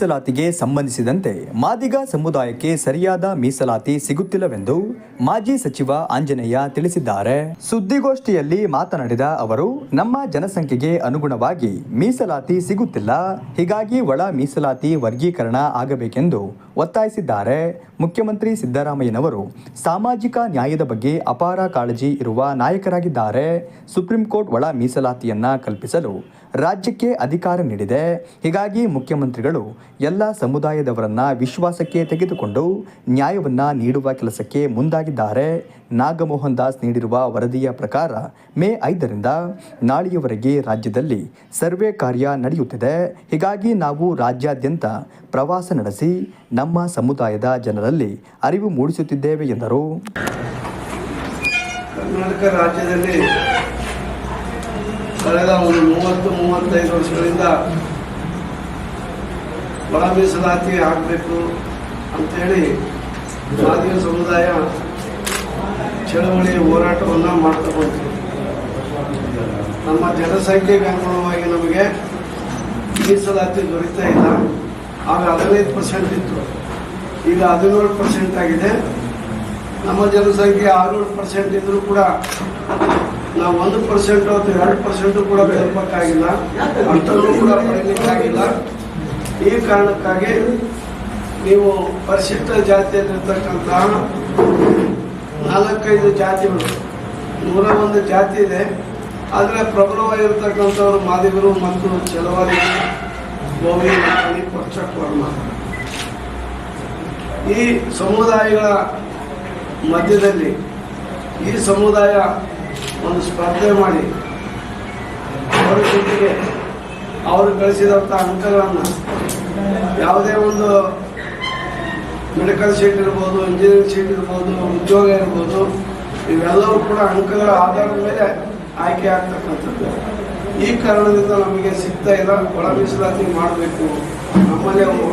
ಮೀಸಲಾತಿಗೆ ಸಂಬಂಧಿಸಿದಂತೆ ಮಾದಿಗ ಸಮುದಾಯಕ್ಕೆ ಸರಿಯಾದ ಮೀಸಲಾತಿ ಸಿಗುತ್ತಿಲ್ಲವೆಂದು ಮಾಜಿ ಸಚಿವ ಆಂಜನೇಯ ತಿಳಿಸಿದ್ದಾರೆ. ಸುದ್ದಿಗೋಷ್ಠಿಯಲ್ಲಿ ಮಾತನಾಡಿದ ಅವರು, ನಮ್ಮ ಜನಸಂಖ್ಯೆಗೆ ಅನುಗುಣವಾಗಿ ಮೀಸಲಾತಿ ಸಿಗುತ್ತಿಲ್ಲ. ಹೀಗಾಗಿ ಒಳ ಮೀಸಲಾತಿ ವರ್ಗೀಕರಣ ಆಗಬೇಕೆಂದು ಒತ್ತಾಯಿಸಿದ್ದಾರೆ. ಮುಖ್ಯಮಂತ್ರಿ ಸಿದ್ದರಾಮಯ್ಯನವರು ಸಾಮಾಜಿಕ ನ್ಯಾಯದ ಬಗ್ಗೆ ಅಪಾರ ಕಾಳಜಿ ಇರುವ ನಾಯಕರಾಗಿದ್ದಾರೆ. ಸುಪ್ರೀಂ ಕೋರ್ಟ್ ಒಳ ಮೀಸಲಾತಿಯನ್ನ ಕಲ್ಪಿಸಲು ರಾಜ್ಯಕ್ಕೆ ಅಧಿಕಾರ ನೀಡಿದೆ. ಹೀಗಾಗಿ ಮುಖ್ಯಮಂತ್ರಿಗಳು ಎಲ್ಲ ಸಮುದಾಯದವರನ್ನ ವಿಶ್ವಾಸಕ್ಕೆ ತೆಗೆದುಕೊಂಡು ನ್ಯಾಯವನ್ನ ನೀಡುವ ಕೆಲಸಕ್ಕೆ ಮುಂದಾಗಿದ್ದಾರೆ. ನಾಗಮೋಹನ್ ದಾಸ್ ನೀಡಿರುವ ವರದಿಯ ಪ್ರಕಾರ ಮೇ ಐದರಿಂದ ನಾಳೆಯವರೆಗೆ ರಾಜ್ಯದಲ್ಲಿ ಸರ್ವೆ ಕಾರ್ಯ ನಡೆಯುತ್ತಿದೆ. ಹೀಗಾಗಿ ನಾವು ರಾಜ್ಯಾದ್ಯಂತ ಪ್ರವಾಸ ನಡೆಸಿ ನಮ್ಮ ಸಮುದಾಯದ ಜನರಲ್ಲಿ ಅರಿವು ಮೂಡಿಸುತ್ತಿದ್ದೇವೆ ಎಂದರು. ಕರ್ನಾಟಕ ರಾಜ್ಯದಲ್ಲಿ ಕಳೆದ ಒಂದು ಮೂವತ್ತು, ಮೂವತ್ತೈದು ವರ್ಷಗಳಿಂದ ಒಳ ಮೀಸಲಾತಿ ಆಗಬೇಕು ಅಂತೇಳಿ ಮಾದಿಗ ಸಮುದಾಯ ಚಳವಳಿ ಹೋರಾಟವನ್ನು ಮಾಡ್ತಾ ಬಂತು. ನಮ್ಮ ಜನಸಂಖ್ಯೆಗೆ ಅನುಗುಣವಾಗಿ ನಮಗೆ ಮೀಸಲಾತಿ ದೊರೀತಾ ಇಲ್ಲ. ಆಗ ಹದಿನೈದು ಪರ್ಸೆಂಟ್ ಇತ್ತು. ಈಗ ಹದಿನೇಳು ಪರ್ಸೆಂಟ್ ಆಗಿದೆ. ನಮ್ಮ ಜನಸಂಖ್ಯೆ ಆರುನೂರು ಪರ್ಸೆಂಟ್ ಇದ್ರೂ ಕೂಡ ನಾವು ಒಂದು ಪರ್ಸೆಂಟ್ ಅಥವಾ ಎರಡು ಪರ್ಸೆಂಟ್ ಕೂಡ ತಲುಪಕ್ಕಾಗಿಲ್ಲ ಅಷ್ಟನ್ನು ಕೂಡ ಪಡೆಯಲಿಕ್ಕಾಗಿಲ್ಲ. ಈ ಕಾರಣಕ್ಕಾಗಿ ನೀವು ಪರಿಶಿಷ್ಟ ಜಾತಿಯಲ್ಲಿರ್ತಕ್ಕಂತಹ ನಾಲ್ಕೈದು ಜಾತಿಗಳು ನೂರ ಒಂದು ಜಾತಿ ಇದೆ. ಆದರೆ ಪ್ರಬಲವಾಗಿರ್ತಕ್ಕಂಥವ್ರು ಮಾದಿಗರು ಮತ್ತು ಚಲವಾದಿ ಗೋವಿ ಪಕ್ಷಕರ್ಮ ಪಕ್ಷಕ್ ಈ ಸಮುದಾಯಗಳ ಮಧ್ಯದಲ್ಲಿ ಈ ಸಮುದಾಯ ಒಂದು ಸ್ಪರ್ಧೆ ಮಾಡಿ ಅವರ ಜೊತೆಗೆ ಅವರು ಗಳಿಸಿದಂಥ ಅಂಕಗಳನ್ನು ಯಾವುದೇ ಒಂದು ಮೆಡಿಕಲ್ ಸೀಟ್ ಇರ್ಬೋದು, ಇಂಜಿನಿಯರಿಂಗ್ ಸೀಟ್ ಇರ್ಬೋದು, ಉದ್ಯೋಗ ಇರ್ಬೋದು, ಇವೆಲ್ಲವೂ ಕೂಡ ಅಂಕಗಳ ಆಧಾರದ ಮೇಲೆ ಆಯ್ಕೆ ಆಗ್ತಕ್ಕಂಥದ್ದು. ಈ ಕಾರಣದಿಂದ ನಮಗೆ ಸಿಗ್ತಾ ಇಲ್ಲ. ಒಳ ಮೀಸಲಾತಿ ಮಾಡಬೇಕು. ನಮ್ಮಲ್ಲಿ ಅವರು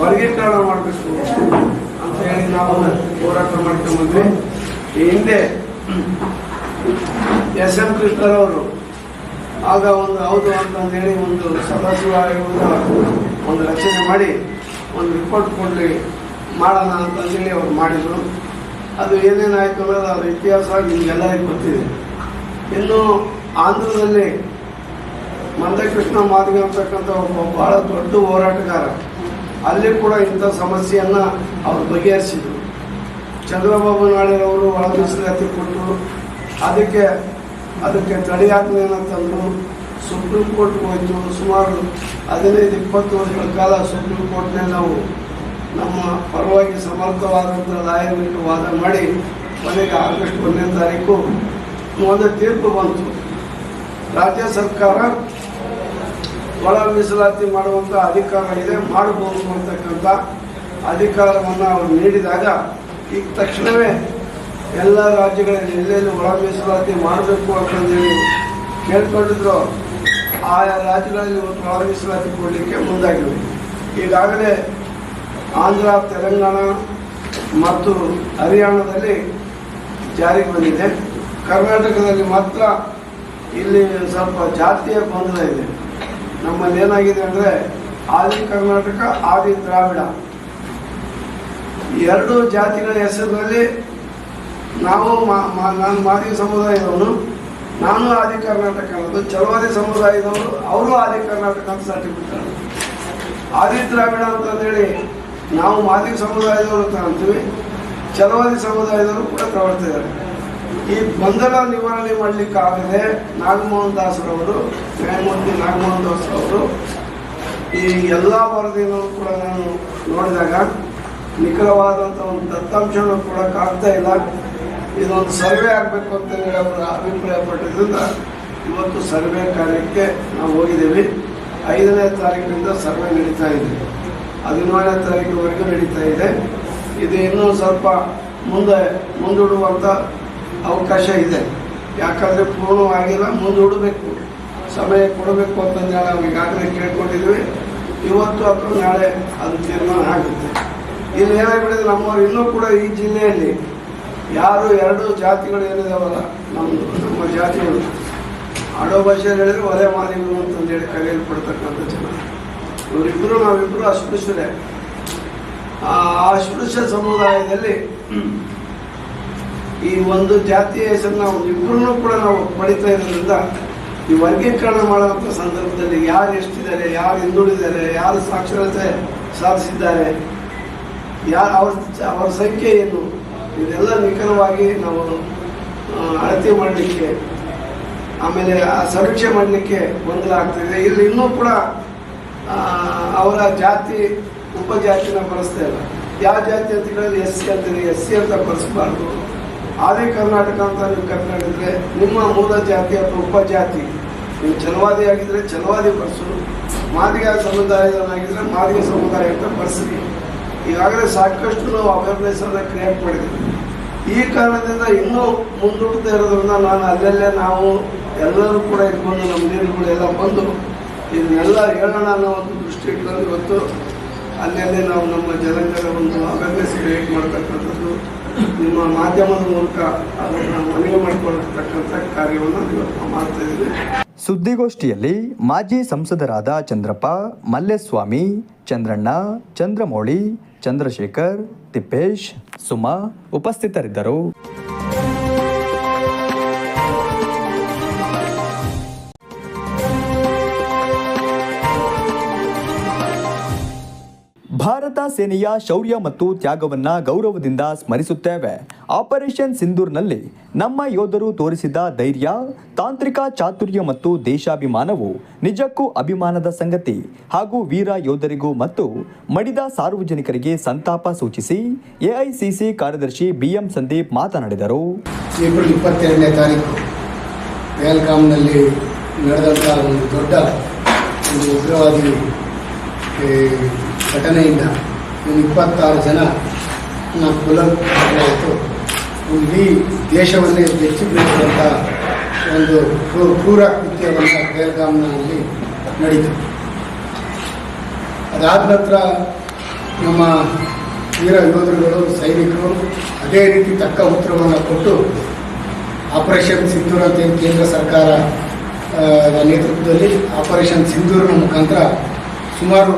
ವರ್ಗೀಕರಣ ಮಾಡಬೇಕು ಅಂತ ಹೇಳಿ ನಾವು ಹೋರಾಟ ಮಾಡ್ಕೊಂಡ್ಬಂದ್ವಿ ಈ ಹಿಂದೆ ಎಸ್ ಎಂ ಕೃಷ್ಣರವರು ಆಗ ಒಂದು ಹೌದು ಅಂತಂದೇಳಿ ಒಂದು ಸದಸ್ಯ ಒಂದು ರಚನೆ ಮಾಡಿ ಒಂದು ರಿಪೋರ್ಟ್ ಕೊಡಲಿ, ಮಾಡೋಣ ಅಂತಂದೇಳಿ ಅವ್ರು ಮಾಡಿದರು. ಅದು ಏನೇನಾಯಿತು ಅನ್ನೋದು ಅವ್ರ ಇತಿಹಾಸ ನಿಮಗೆಲ್ಲರಿಗೂ ಗೊತ್ತಿದೆ. ಇನ್ನು ಆಂಧ್ರದಲ್ಲಿ ಮಂದಕೃಷ್ಣ ಮಾದಿಗ ಅಂತಕ್ಕಂಥ ಒಬ್ಬ ಬಹಳ ದೊಡ್ಡ ಹೋರಾಟಗಾರ. ಅಲ್ಲಿ ಕೂಡ ಇಂಥ ಸಮಸ್ಯೆಯನ್ನ ಅವರು ಬಗೆಹರಿಸಿದ್ರು. ಚಂದ್ರಬಾಬು ನಾಯ್ಡುರವರು ಒಳ ಮೀಸಲಾತಿ ಕೊಟ್ಟು ಅದಕ್ಕೆ ಅದಕ್ಕೆ ತಡೆಯಾಜ್ಞೆಯನ್ನು ತಂದು ಸುಪ್ರೀಂ ಕೋರ್ಟ್ಗೆ ಹೋಯಿತು. ಸುಮಾರು ಹದಿನೈದು, ಇಪ್ಪತ್ತು ವರ್ಷಗಳ ಕಾಲ ಸುಪ್ರೀಂ ಕೋರ್ಟ್ನಲ್ಲಿ ನಾವು ನಮ್ಮ ಪರವಾಗಿ ಸಮರ್ಥವಾದಂಥ ಲಾಯರ್ಗಳಿಗೆ ವಾದ ಮಾಡಿ ಕೊನೆಗೆ ಆಗಸ್ಟ್ ಒಂದನೇ ತಾರೀಕು ಒಂದು ತೀರ್ಪು ಬಂತು. ರಾಜ್ಯ ಸರ್ಕಾರ ಒಳ ಮೀಸಲಾತಿ ಮಾಡುವಂಥ ಅಧಿಕಾರ ಇದೆ ಮಾಡಬಹುದು ಅಂತಕ್ಕಂಥ ಅಧಿಕಾರವನ್ನು ಅವರು ನೀಡಿದಾಗ ಈಗ ತಕ್ಷಣವೇ ಎಲ್ಲ ರಾಜ್ಯಗಳಲ್ಲಿ ಎಲ್ಲೆಲ್ಲಿ ಒಳ ಮೀಸಲಾತಿ ಮಾಡಬೇಕು ಅಂತಂದೇಳಿ ಕೇಳ್ಕೊಂಡಿದ್ರು. ಆಯಾ ರಾಜ್ಯಗಳಲ್ಲಿ ಒಂದು ಒಳ ಮೀಸಲಾತಿ ಕೊಡಲಿಕ್ಕೆ ಮುಂದಾಗಿದೆ. ಈಗಾಗಲೇ ಆಂಧ್ರ, ತೆಲಂಗಾಣ ಮತ್ತು ಹರಿಯಾಣದಲ್ಲಿ ಜಾರಿಗೆ ಬಂದಿದೆ. ಕರ್ನಾಟಕದಲ್ಲಿ ಮಾತ್ರ ಇಲ್ಲಿ ಸ್ವಲ್ಪ ಜಾತಿಯ ಗೊಂದಲ ಇದೆ. ನಮ್ಮಲ್ಲಿ ಏನಾಗಿದೆ ಅಂದರೆ ಆದಿ ಕರ್ನಾಟಕ, ಆದಿ ದ್ರಾವಿಡ. ಎರಡು ಜಾತಿಗಳ ಹೆಸರಿನಲ್ಲಿ ನಾವು ನಾನು ಮಾದಿ ಸಮುದಾಯದವನು, ನಾನು ಆದಿ ಕರ್ನಾಟಕ ಅನ್ನೋದು ಚಲವಾದಿ ಸಮುದಾಯದವರು ಅವರು ಆದಿ ಕರ್ನಾಟಕ ಅಂತ ಸರ್ಟಿಫಿಕೇಟ್ ಆದಿ ದ್ರಾವಿಡ ಅಂತಂದೇಳಿ ನಾವು ಮಾದಿ ಸಮುದಾಯದವರು ಅಂತ ಅಂತೀವಿ ಚಲವಾದಿ ಸಮುದಾಯದವರು ಕೂಡ ತಗೊಳ್ತಿದ್ದಾರೆ ಈ ಗೊಂದಲ ನಿವಾರಣೆ ಮಾಡಲಿಕ್ಕಾಗದೆ ನಾಗಮೋಹನ್ ದಾಸರವರು ನ್ಯಾಯಮೂರ್ತಿ ನಾಗಮೋಹನ್ ದಾಸರವರು ಈ ಎಲ್ಲ ವರದಿಗಳು ಕೂಡ ನಾನು ನೋಡಿದಾಗ ನಿಖರವಾದಂಥ ಒಂದು ದತ್ತಾಂಶವನ್ನು ಕಾಣ್ತಾ ಇಲ್ಲ. ಇದೊಂದು ಸರ್ವೆ ಆಗಬೇಕು ಅಂತ ಹೇಳಿ ಅವರು ಅಭಿಪ್ರಾಯ ಪಟ್ಟಿದ್ದರಿಂದ ಇವತ್ತು ಸರ್ವೆ ಕಾರ್ಯಕ್ಕೆ ನಾವು ಹೋಗಿದ್ದೀವಿ. ಐದನೇ ತಾರೀಕಿನಿಂದ ಸರ್ವೆ ನಡೀತಾ ಇದೆ. ಹದಿನೇಳನೇ ತಾರೀಕಿನವರೆಗೂ ನಡೀತಾ ಇದೆ. ಇದು ಇನ್ನೂ ಸ್ವಲ್ಪ ಮುಂದೆ ಮುಂದೂಡುವಂಥ ಅವಕಾಶ ಇದೆ. ಯಾಕಂದರೆ ಪೂರ್ಣವಾಗಿಲ್ಲ ಮುಂದೂಡಬೇಕು ಸಮಯ ಕೊಡಬೇಕು ಅಂತಂದ್ರೆ ನಾವು ಈಗಾಗಲೇ ಕೇಳ್ಕೊಂಡಿದ್ವಿ. ಇವತ್ತು ಅಥವಾ ನಾಳೆ ಅದು ತೀರ್ಮಾನ ಆಗುತ್ತೆ. ಇಲ್ಲಿ ಏನಾಗ್ಬಿಟ್ಟಿದೆ ನಮ್ಮವರು ಇನ್ನೂ ಕೂಡ ಈ ಜಿಲ್ಲೆಯಲ್ಲಿ ಯಾರು ಎರಡು ಜಾತಿಗಳು ಏನಿದಾವಲ್ಲ, ನಮ್ಮ ನಮ್ಮ ಜಾತಿಗಳು. ಆಡೋ ಭಾಷೆಯಲ್ಲಿ ಹೇಳಿದ್ರೆ ಒಲೆ ಮಾಲಿಗಳು ಅಂತಂದೇಳಿ ಕರೆಯಲ್ಪಡ್ತಕ್ಕಂಥ ಜನ ಇವರಿಬ್ಬರು ನಾವಿಬ್ಬರು ಅಸ್ಪೃಶ್ಯರೇ. ಆ ಅಸ್ಪೃಶ್ಯ ಸಮುದಾಯದಲ್ಲಿ ಈ ಒಂದು ಜಾತಿಯ ಹೆಸರನ್ನ ಇಬ್ಬರನ್ನು ಕೂಡ ನಾವು ಪಡಿತಾ ಇರೋದ್ರಿಂದ ಈ ವರ್ಗೀಕರಣ ಮಾಡುವಂಥ ಸಂದರ್ಭದಲ್ಲಿ ಯಾರು ಎಷ್ಟಿದ್ದಾರೆ, ಯಾರು ಹಿಂದುಳಿದ್ದಾರೆ ಯಾರು ಸಾಕ್ಷರತೆ ಸಾಧಿಸಿದ್ದಾರೆ ಯಾರು ಅವ್ರ ಅವರ ಸಂಖ್ಯೆ ಏನು, ಇದೆಲ್ಲ ನಿಖರವಾಗಿ ನಾವು ಅಳತೆ ಮಾಡಲಿಕ್ಕೆ, ಆಮೇಲೆ ಆ ಸಮೀಕ್ಷೆ ಮಾಡಲಿಕ್ಕೆ ಗೊಂದಲ ಆಗ್ತಿದೆ. ಇಲ್ಲಿ ಇನ್ನೂ ಕೂಡ ಅವರ ಜಾತಿ, ಉಪಜಾತಿನ ಬಳಸ್ತಾ ಇಲ್ಲ. ಯಾವ ಜಾತಿ ಅಂತ ಕೇಳಿದ್ರೆ ಎಸ್ ಸಿ ಅಂತೀರಿ. ಎಸ್ ಸಿ ಅಂತ ಬಳಸಬಾರ್ದು. ಆದಿ ಕರ್ನಾಟಕ ಅಂತ ನೀವು ಕರ್ನಾಟಕದ್ರೆ ನಿಮ್ಮ ಮೂಲ ಜಾತಿ ಅಥವಾ ಉಪಜಾತಿ. ನೀವು ಚಲವಾದಿ ಆಗಿದ್ರೆ ಚಲವಾದಿ ಬರ್ಸು ಮಾದಿಗ ಸಮುದಾಯದವನಾಗಿದ್ರೆ ಮಾದಿಗ ಸಮುದಾಯ ಅಂತ ಬರ್ಸಿ ಈಗಾಗಲೇ ಸಾಕಷ್ಟು ನಾವು ಅವೇರ್ನೆಸ್ ಅನ್ನ ಕ್ರಿಯೇಟ್ ಮಾಡಿದ್ದೀವಿ ಈ ಕಾರಣದಿಂದ ಇನ್ನೂ ಮುಂದೂಡ್ತಾ ಇರೋದ್ರಿಂದ ನಾನು ಅಲ್ಲಲ್ಲೇ ನಾವು ಎಲ್ಲರೂ ಕೂಡ ಇಟ್ಕೊಂಡು ನಮ್ಮ ನೀರುಗಳು ಎಲ್ಲ ಬಂದು ಇದನ್ನೆಲ್ಲ ಹೇಳೋಣ ಅನ್ನೋ ಒಂದು ದೃಷ್ಟಿ ಇಟ್ಕೊಂಡು ಇವತ್ತು ಅಲ್ಲಲ್ಲೇ ನಾವು ನಮ್ಮ ಜನಾಂಗದ ಒಂದು ಅವೇರ್ನೆಸ್ ಕ್ರಿಯೇಟ್ ಮಾಡ್ತಕ್ಕಂಥದ್ದು. ನಿಮ್ಮ ಮಾಧ್ಯಮದ ಮೂಲಕ ಮನವಿ ಮಾಡಿಕೊಳ್ಳತಕ್ಕಂಥ ಕಾರ್ಯವನ್ನು ಇವತ್ತು ಮಾಡ್ತಾ ಇದ್ದೀವಿ. ಸುದ್ದಿಗೋಷ್ಠಿಯಲ್ಲಿ ಮಾಜಿ ಸಂಸದರಾದ ಚಂದ್ರಪ್ಪ, ಮಲ್ಲೇಸ್ವಾಮಿ, ಚಂದ್ರಣ್ಣ, ಚಂದ್ರಮೌಳಿ, ಚಂದ್ರಶೇಖರ್, ತಿಪ್ಪೇಶ್, ಸುಮಾ ಉಪಸ್ಥಿತರಿದ್ದರು. ಭಾರತ ಸೇನೆಯ ಶೌರ್ಯ ಮತ್ತು ತ್ಯಾಗವನ್ನ ಗೌರವದಿಂದ ಸ್ಮರಿಸುತ್ತೇವೆ. ಆಪರೇಷನ್ ಸಿಂಧೂರ್ನಲ್ಲಿ ನಮ್ಮ ಯೋಧರು ತೋರಿಸಿದ ಧೈರ್ಯ, ತಾಂತ್ರಿಕ ಚಾತುರ್ಯ ಮತ್ತು ದೇಶಾಭಿಮಾನವು ನಿಜಕ್ಕೂ ಅಭಿಮಾನದ ಸಂಗತಿ. ಹಾಗೂ ವೀರ ಯೋಧರಿಗೂ ಮತ್ತು ಮಡಿದ ಸಾರ್ವಜನಿಕರಿಗೆ ಸಂತಾಪ ಸೂಚಿಸಿ ಎಐಸಿಸಿ ಕಾರ್ಯದರ್ಶಿ ಬಿಎಂ ಸಂದೀಪ್ ಮಾತನಾಡಿದರು. ಏಪ್ರಿಲ್ ಇಪ್ಪತ್ತೆರಡನೇ ತಾರೀಕು ಪಹಲ್ಗಾಮ್ನಲ್ಲಿ ನಡೆದಂತಹ ದೊಡ್ಡ ಒಂದು ಉಗ್ರವಾದಿ ಘಟನೆಯಿಂದ ಒಂದು ಇಪ್ಪತ್ತಾರು ಜನ ಕುಲಾಯಿತು ಇಡೀ ದೇಶವನ್ನೇ ಬೆಚ್ಚಿ ಬೀಳಿಸುವಂಥ ಒಂದು ಕ್ರೂ- ಕ್ರೂರ ಕೃತ್ಯವನ್ನು ಪಹಲ್ಗಾಮ್ನಲ್ಲಿ ನಡೀತು. ಅದಾದ ನಂತರ ನಮ್ಮ ವೀರ ಯೋಧರುಗಳು, ಸೈನಿಕರು ಅದೇ ರೀತಿ ತಕ್ಕ ಉತ್ತರವನ್ನು ಕೊಟ್ಟು ಆಪರೇಷನ್ ಸಿಂಧೂರ್ ಅಂತ ಕೇಂದ್ರ ಸರ್ಕಾರ ನೇತೃತ್ವದಲ್ಲಿ ಆಪರೇಷನ್ ಸಿಂಧೂರಿನ ಮುಖಾಂತರ ಸುಮಾರು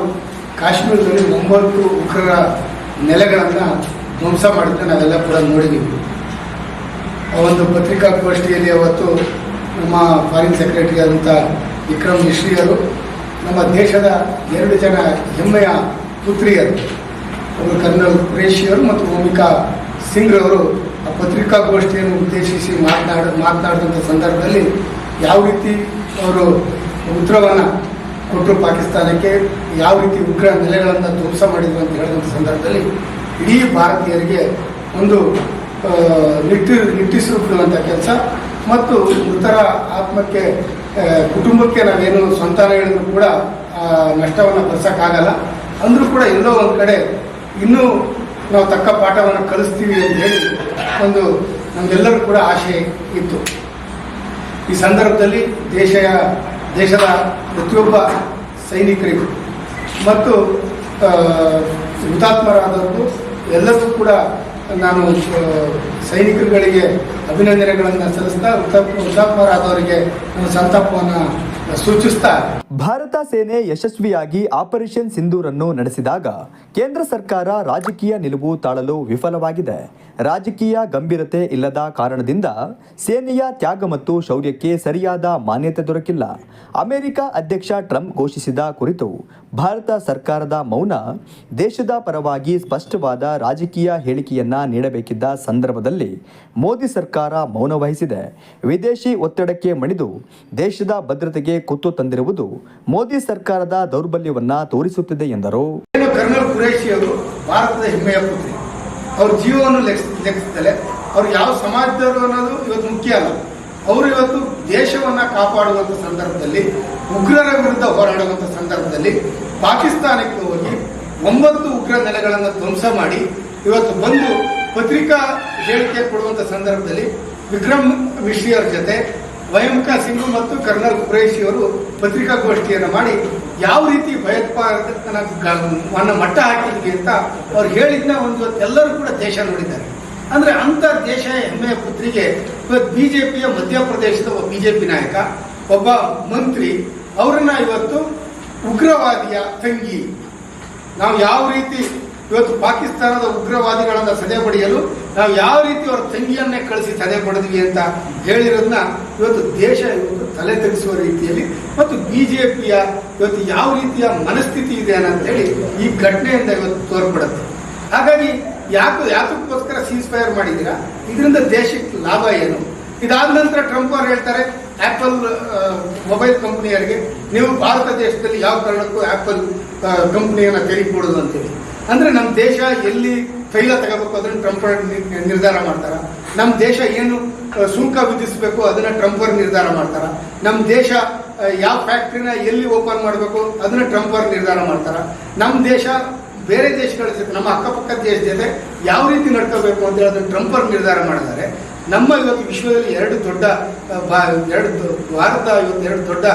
ಕಾಶ್ಮೀರದಲ್ಲಿ ಒಂಬತ್ತು ಉಗ್ರರ ನೆಲೆಗಳನ್ನು ಧ್ವಂಸ ಮಾಡಿದ್ದು ನಾವೆಲ್ಲ ಕೂಡ ನೋಡಿದ್ದೀವಿ. ಆ ಒಂದು ಪತ್ರಿಕಾಗೋಷ್ಠಿಯಲ್ಲಿ ಅವತ್ತು ನಮ್ಮ ಫಾರಿನ್ ಸೆಕ್ರೆಟರಿ ಆದಂಥ ವಿಕ್ರಮ್ ಮಿಶ್ರಿಯರು ನಮ್ಮ ದೇಶದ ಎರಡು ಜನ ಹೆಮ್ಮೆಯ ಪುತ್ರಿಯರು, ಅವರು ಕರ್ನಲ್ ಕುರೇಶಿಯವರು ಮತ್ತು ಭೂಮಿಕಾ ಸಿಂಗ್ ಅವರು ಆ ಪತ್ರಿಕಾಗೋಷ್ಠಿಯನ್ನು ಉದ್ದೇಶಿಸಿ ಮಾತನಾಡ, ಮಾತನಾಡಿದಂಥ ಸಂದರ್ಭದಲ್ಲಿ ಯಾವ ರೀತಿ ಅವರು ಉತ್ತರವನ್ನು ಕೊಟ್ಟರು ಪಾಕಿಸ್ತಾನಕ್ಕೆ ಯಾವ ರೀತಿ ಉಗ್ರ ನೆಲೆಗಳನ್ನು ಧ್ವಂಸ ಮಾಡಿದ್ರು ಅಂತ ಹೇಳಿದಂಥ ಸಂದರ್ಭದಲ್ಲಿ ಇಡೀ ಭಾರತೀಯರಿಗೆ ಒಂದು ನಿಟ್ಟಿ ನಿಟ್ಟಿಸು ಬಿಡುವಂಥ ಕೆಲಸ. ಮತ್ತು ಮೃತರ ಆತ್ಮಕ್ಕೆ ಕುಟುಂಬಕ್ಕೆ ನಾವೇನು ಸಂತಾನ ಹೇಳಿದ್ರು ಕೂಡ ನಷ್ಟವನ್ನು ಭರಿಸೋಕ್ಕಾಗಲ್ಲ. ಅಂದರೂ ಕೂಡ ಎಲ್ಲೋ ಒಂದು ಕಡೆ ಇನ್ನೂ ನಾವು ತಕ್ಕ ಪಾಠವನ್ನು ಕಲಿಸ್ತೀವಿ ಅಂತ ಹೇಳಿ ಒಂದು ನಮಗೆಲ್ಲರೂ ಕೂಡ ಆಶೆ ಇತ್ತು. ಈ ಸಂದರ್ಭದಲ್ಲಿ ದೇಶ ದೇಶದ ಪ್ರತಿಯೊಬ್ಬ ಸೈನಿಕರಿಗೂ ಮತ್ತು ಹುತಾತ್ಮರಾದವರು ಎಲ್ಲರಿಗೂ ಕೂಡ ನಾನು ಸೈನಿಕರುಗಳಿಗೆ ಅಭಿನಂದನೆಗಳನ್ನು ಸಲ್ಲಿಸ್ತಾ ಹುತಾತ್ಮ, ಹುತಾತ್ಮರಾದವರಿಗೆ ನಾನು ಸಂತಾಪವನ್ನು ಸೂಚಿಸ್ತಾ ಭಾರತ ಸೇನೆ ಯಶಸ್ವಿಯಾಗಿ ಆಪರೇಷನ್ ಸಿಂಧೂರನ್ನು ನಡೆಸಿದಾಗ ಕೇಂದ್ರ ಸರ್ಕಾರ ರಾಜಕೀಯ ನಿಲುವು ತಾಳಲು ವಿಫಲವಾಗಿದೆ. ರಾಜಕೀಯ ಗಂಭೀರತೆ ಇಲ್ಲದ ಕಾರಣದಿಂದ ಸೇನೆಯ ತ್ಯಾಗ ಮತ್ತು ಶೌರ್ಯಕ್ಕೆ ಸರಿಯಾದ ಮಾನ್ಯತೆ ದೊರಕಿಲ್ಲ. ಅಮೆರಿಕ ಅಧ್ಯಕ್ಷ ಟ್ರಂಪ್ ಘೋಷಿಸಿದ ಕುರಿತು ಭಾರತ ಸರ್ಕಾರದ ಮೌನ ದೇಶದ ಪರವಾಗಿ ಸ್ಪಷ್ಟವಾದ ರಾಜಕೀಯ ಹೇಳಿಕೆಯನ್ನ ನೀಡಬೇಕಿದ್ದ ಸಂದರ್ಭದಲ್ಲಿ ಮೋದಿ ಸರ್ಕಾರ ಮೌನ ವಹಿಸಿದೆ. ವಿದೇಶಿ ಒತ್ತಡಕ್ಕೆ ಮಣಿದು ದೇಶದ ಭದ್ರತೆಗೆ ಕುತ್ತು ತಂದಿರುವುದು ಮೋದಿ ಸರ್ಕಾರದ ದೌರ್ಬಲ್ಯವನ್ನ ತೋರಿಸುತ್ತಿದೆ ಎಂದರು. ಭಾರತದ ಹೆಮ್ಮೆಯ ಪುತ್ರಿ ಅವ್ರ ಜೀವವನ್ನು ಲೆಕ್ಕ ಲೆಕ್ಕಿಸ್ತಲೇ ಅವ್ರು ಯಾವ ಸಮಾಜದವರು ಅನ್ನೋದು ಇವತ್ತು ಮುಖ್ಯ ಅಲ್ಲ. ಅವರು ಇವತ್ತು ದೇಶವನ್ನ ಕಾಪಾಡುವಂತ ಸಂದರ್ಭದಲ್ಲಿ, ಉಗ್ರರ ವಿರುದ್ಧ ಹೋರಾಡುವಂತ ಸಂದರ್ಭದಲ್ಲಿ ಪಾಕಿಸ್ತಾನಕ್ಕೆ ಹೋಗಿ ಒಂಬತ್ತು ಉಗ್ರ ನೆಲೆಗಳನ್ನು ಧ್ವಂಸ ಮಾಡಿ, ಇವತ್ತು ಬಂದು ಪತ್ರಿಕಾ ಹೇಳಿಕೆ ಕೊಡುವಂತ ಸಂದರ್ಭದಲ್ಲಿ ವಿಕ್ರಮ್ ಮಿಶ್ರಿ ಅವ್ರ ಜೊತೆ ವಯಂಕ ಸಿಂಗ್ ಮತ್ತು ಕರ್ನಲ್ ಕುರೇಶಿ ಅವರು ಪತ್ರಿಕಾಗೋಷ್ಠಿಯನ್ನು ಮಾಡಿ ಯಾವ ರೀತಿ ಭಯೋತ್ಪಾದಕನ ಮಟ್ಟ ಹಾಕಿದ್ವಿ ಅಂತ ಅವ್ರು ಹೇಳಿದ್ನ ಒಂದು ಎಲ್ಲರೂ ಕೂಡ ದೇಶ ನೋಡಿದ್ದಾರೆ. ಅಂದ್ರೆ ಅಂತ ದೇಶ ಹೆಮ್ಮೆಯ ಪುತ್ರಿಗೆ ಇವತ್ತು ಬಿಜೆಪಿಯ ಮಧ್ಯಪ್ರದೇಶದ ಒಬ್ಬ ಬಿಜೆಪಿ ನಾಯಕ, ಒಬ್ಬ ಮಂತ್ರಿ, ಅವರನ್ನ ಇವತ್ತು ಉಗ್ರವಾದಿಯ ತಂಗಿ, ನಾವು ಯಾವ ರೀತಿ ಇವತ್ತು ಪಾಕಿಸ್ತಾನದ ಉಗ್ರವಾದಿಗಳನ್ನ ಸದೆ ಪಡೆಯಲು ನಾವು ಯಾವ ರೀತಿ ಅವರ ತಂಗಿಯನ್ನೇ ಕಳಿಸಿ ಸದೆ ಪಡೆದ್ವಿ ಅಂತ ಹೇಳಿರೋದನ್ನ ಇವತ್ತು ದೇಶ ಇವತ್ತು ತಲೆ ತೆಗೆಸುವ ರೀತಿಯಲ್ಲಿ ಮತ್ತು ಬಿಜೆಪಿಯ ಇವತ್ತು ಯಾವ ರೀತಿಯ ಮನಸ್ಥಿತಿ ಇದೆ ಅಂತೇಳಿ ಈ ಘಟನೆಯಿಂದ ಇವತ್ತು ತೋರ್ಪಡುತ್ತೆ. ಹಾಗಾಗಿ ಯಾಕೆ ಯಾತಕ್ಕೋಸ್ಕರ ಸೀಸ್ ಫೈರ್ ಮಾಡಿದ್ದೀರಾ? ಇದರಿಂದ ದೇಶಕ್ಕೆ ಲಾಭ ಏನು? ಇದಾದ ನಂತರ ಟ್ರಂಪ್ ಅವರು ಹೇಳ್ತಾರೆ, ಆಪಲ್ ಮೊಬೈಲ್ ಕಂಪನಿಯವರಿಗೆ ನೀವು ಭಾರತ ದೇಶದಲ್ಲಿ ಯಾವ ಕಾರಣಕ್ಕೂ ಆಪಲ್ ಕಂಪನಿಯನ್ನ ಕೊಡೋದು ಅಂತೇಳಿ ಅಂದ್ರೆ ನಮ್ಮ ದೇಶ ಎಲ್ಲಿ ತೈಲ ತಗೋಬೇಕು ಅದನ್ನ ಟ್ರಂಪ್ ನಿರ್ಧಾರ ಮಾಡ್ತಾರ. ನಮ್ಮ ದೇಶ ಏನು ಸುಂಕ ವಿಧಿಸಬೇಕು ಅದನ್ನ ಟ್ರಂಪ್ ಅವರು ನಿರ್ಧಾರ ಮಾಡ್ತಾರ. ನಮ್ಮ ದೇಶ ಯಾವ ಫ್ಯಾಕ್ಟ್ರಿನ ಎಲ್ಲಿ ಓಪನ್ ಮಾಡಬೇಕು ಅದನ್ನ ಟ್ರಂಪ್ ಅವರು ನಿರ್ಧಾರ ಮಾಡ್ತಾರ. ನಮ್ಮ ದೇಶ ಬೇರೆ ದೇಶಗಳ ಜೊತೆ ನಮ್ಮ ಅಕ್ಕಪಕ್ಕದ ದೇಶ ಜೊತೆ ಯಾವ ರೀತಿ ನಡ್ಕೋಬೇಕು ಅಂತ ಹೇಳಿದ್ರೆ ಟ್ರಂಪರ್ ನಿರ್ಧಾರ ಮಾಡಿದ್ದಾರೆ. ನಮ್ಮ ಇವತ್ತು ವಿಶ್ವದಲ್ಲಿ ಎರಡು ದೊಡ್ಡ ಎರಡು ಭಾರತ ಇವತ್ತು ಎರಡು ದೊಡ್ಡ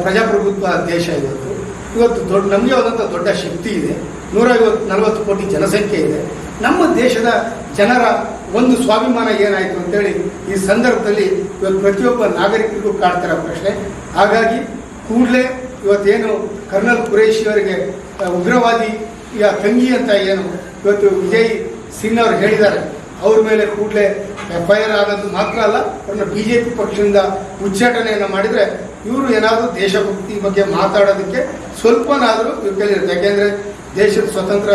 ಪ್ರಜಾಪ್ರಭುತ್ವ ದೇಶ ಇವತ್ತು. ಇವತ್ತು ದೊಡ್ಡ ನಮಗೆ ಆದಂಥ ದೊಡ್ಡ ಶಕ್ತಿ ಇದೆ. ನೂರ ಐವತ್ತು ನಲವತ್ತು ಕೋಟಿ ಜನಸಂಖ್ಯೆ ಇದೆ. ನಮ್ಮ ದೇಶದ ಜನರ ಒಂದು ಸ್ವಾಭಿಮಾನ ಏನಾಯಿತು ಅಂತೇಳಿ ಈ ಸಂದರ್ಭದಲ್ಲಿ ಇವತ್ತು ಪ್ರತಿಯೊಬ್ಬ ನಾಗರಿಕರಿಗೂ ಕಾಡ್ತಿರೋ ಪ್ರಶ್ನೆ. ಹಾಗಾಗಿ ಕೂಡಲೇ ಇವತ್ತೇನು ಕರ್ನಲ್ ಕುರೇಶಿ ಅವರಿಗೆ ಆ, ಉಗ್ರವಾದಿಯ ತಂಗಿ ಅಂತ ಏನು, ಇವತ್ತು ವಿಜಯ್ ಸಿಂಗ್ ಅವರು ಹೇಳಿದ್ದಾರೆ, ಅವ್ರ ಮೇಲೆ ಕೂಡಲೇ ಎಫ್ ಐ ಆರ್ ಆಗೋದು ಮಾತ್ರ ಅಲ್ಲ, ಅವ್ರನ್ನ ಬಿ ಜೆ ಪಿ ಪಕ್ಷದಿಂದ ಉಚ್ಚಾಟನೆಯನ್ನು ಮಾಡಿದರೆ ಇವರು ಏನಾದರೂ ದೇಶಭಕ್ತಿ ಬಗ್ಗೆ ಮಾತಾಡೋದಕ್ಕೆ ಸ್ವಲ್ಪನಾದರೂ ಇವ್ರ ಯಾಕೆಂದರೆ ದೇಶದ ಸ್ವತಂತ್ರ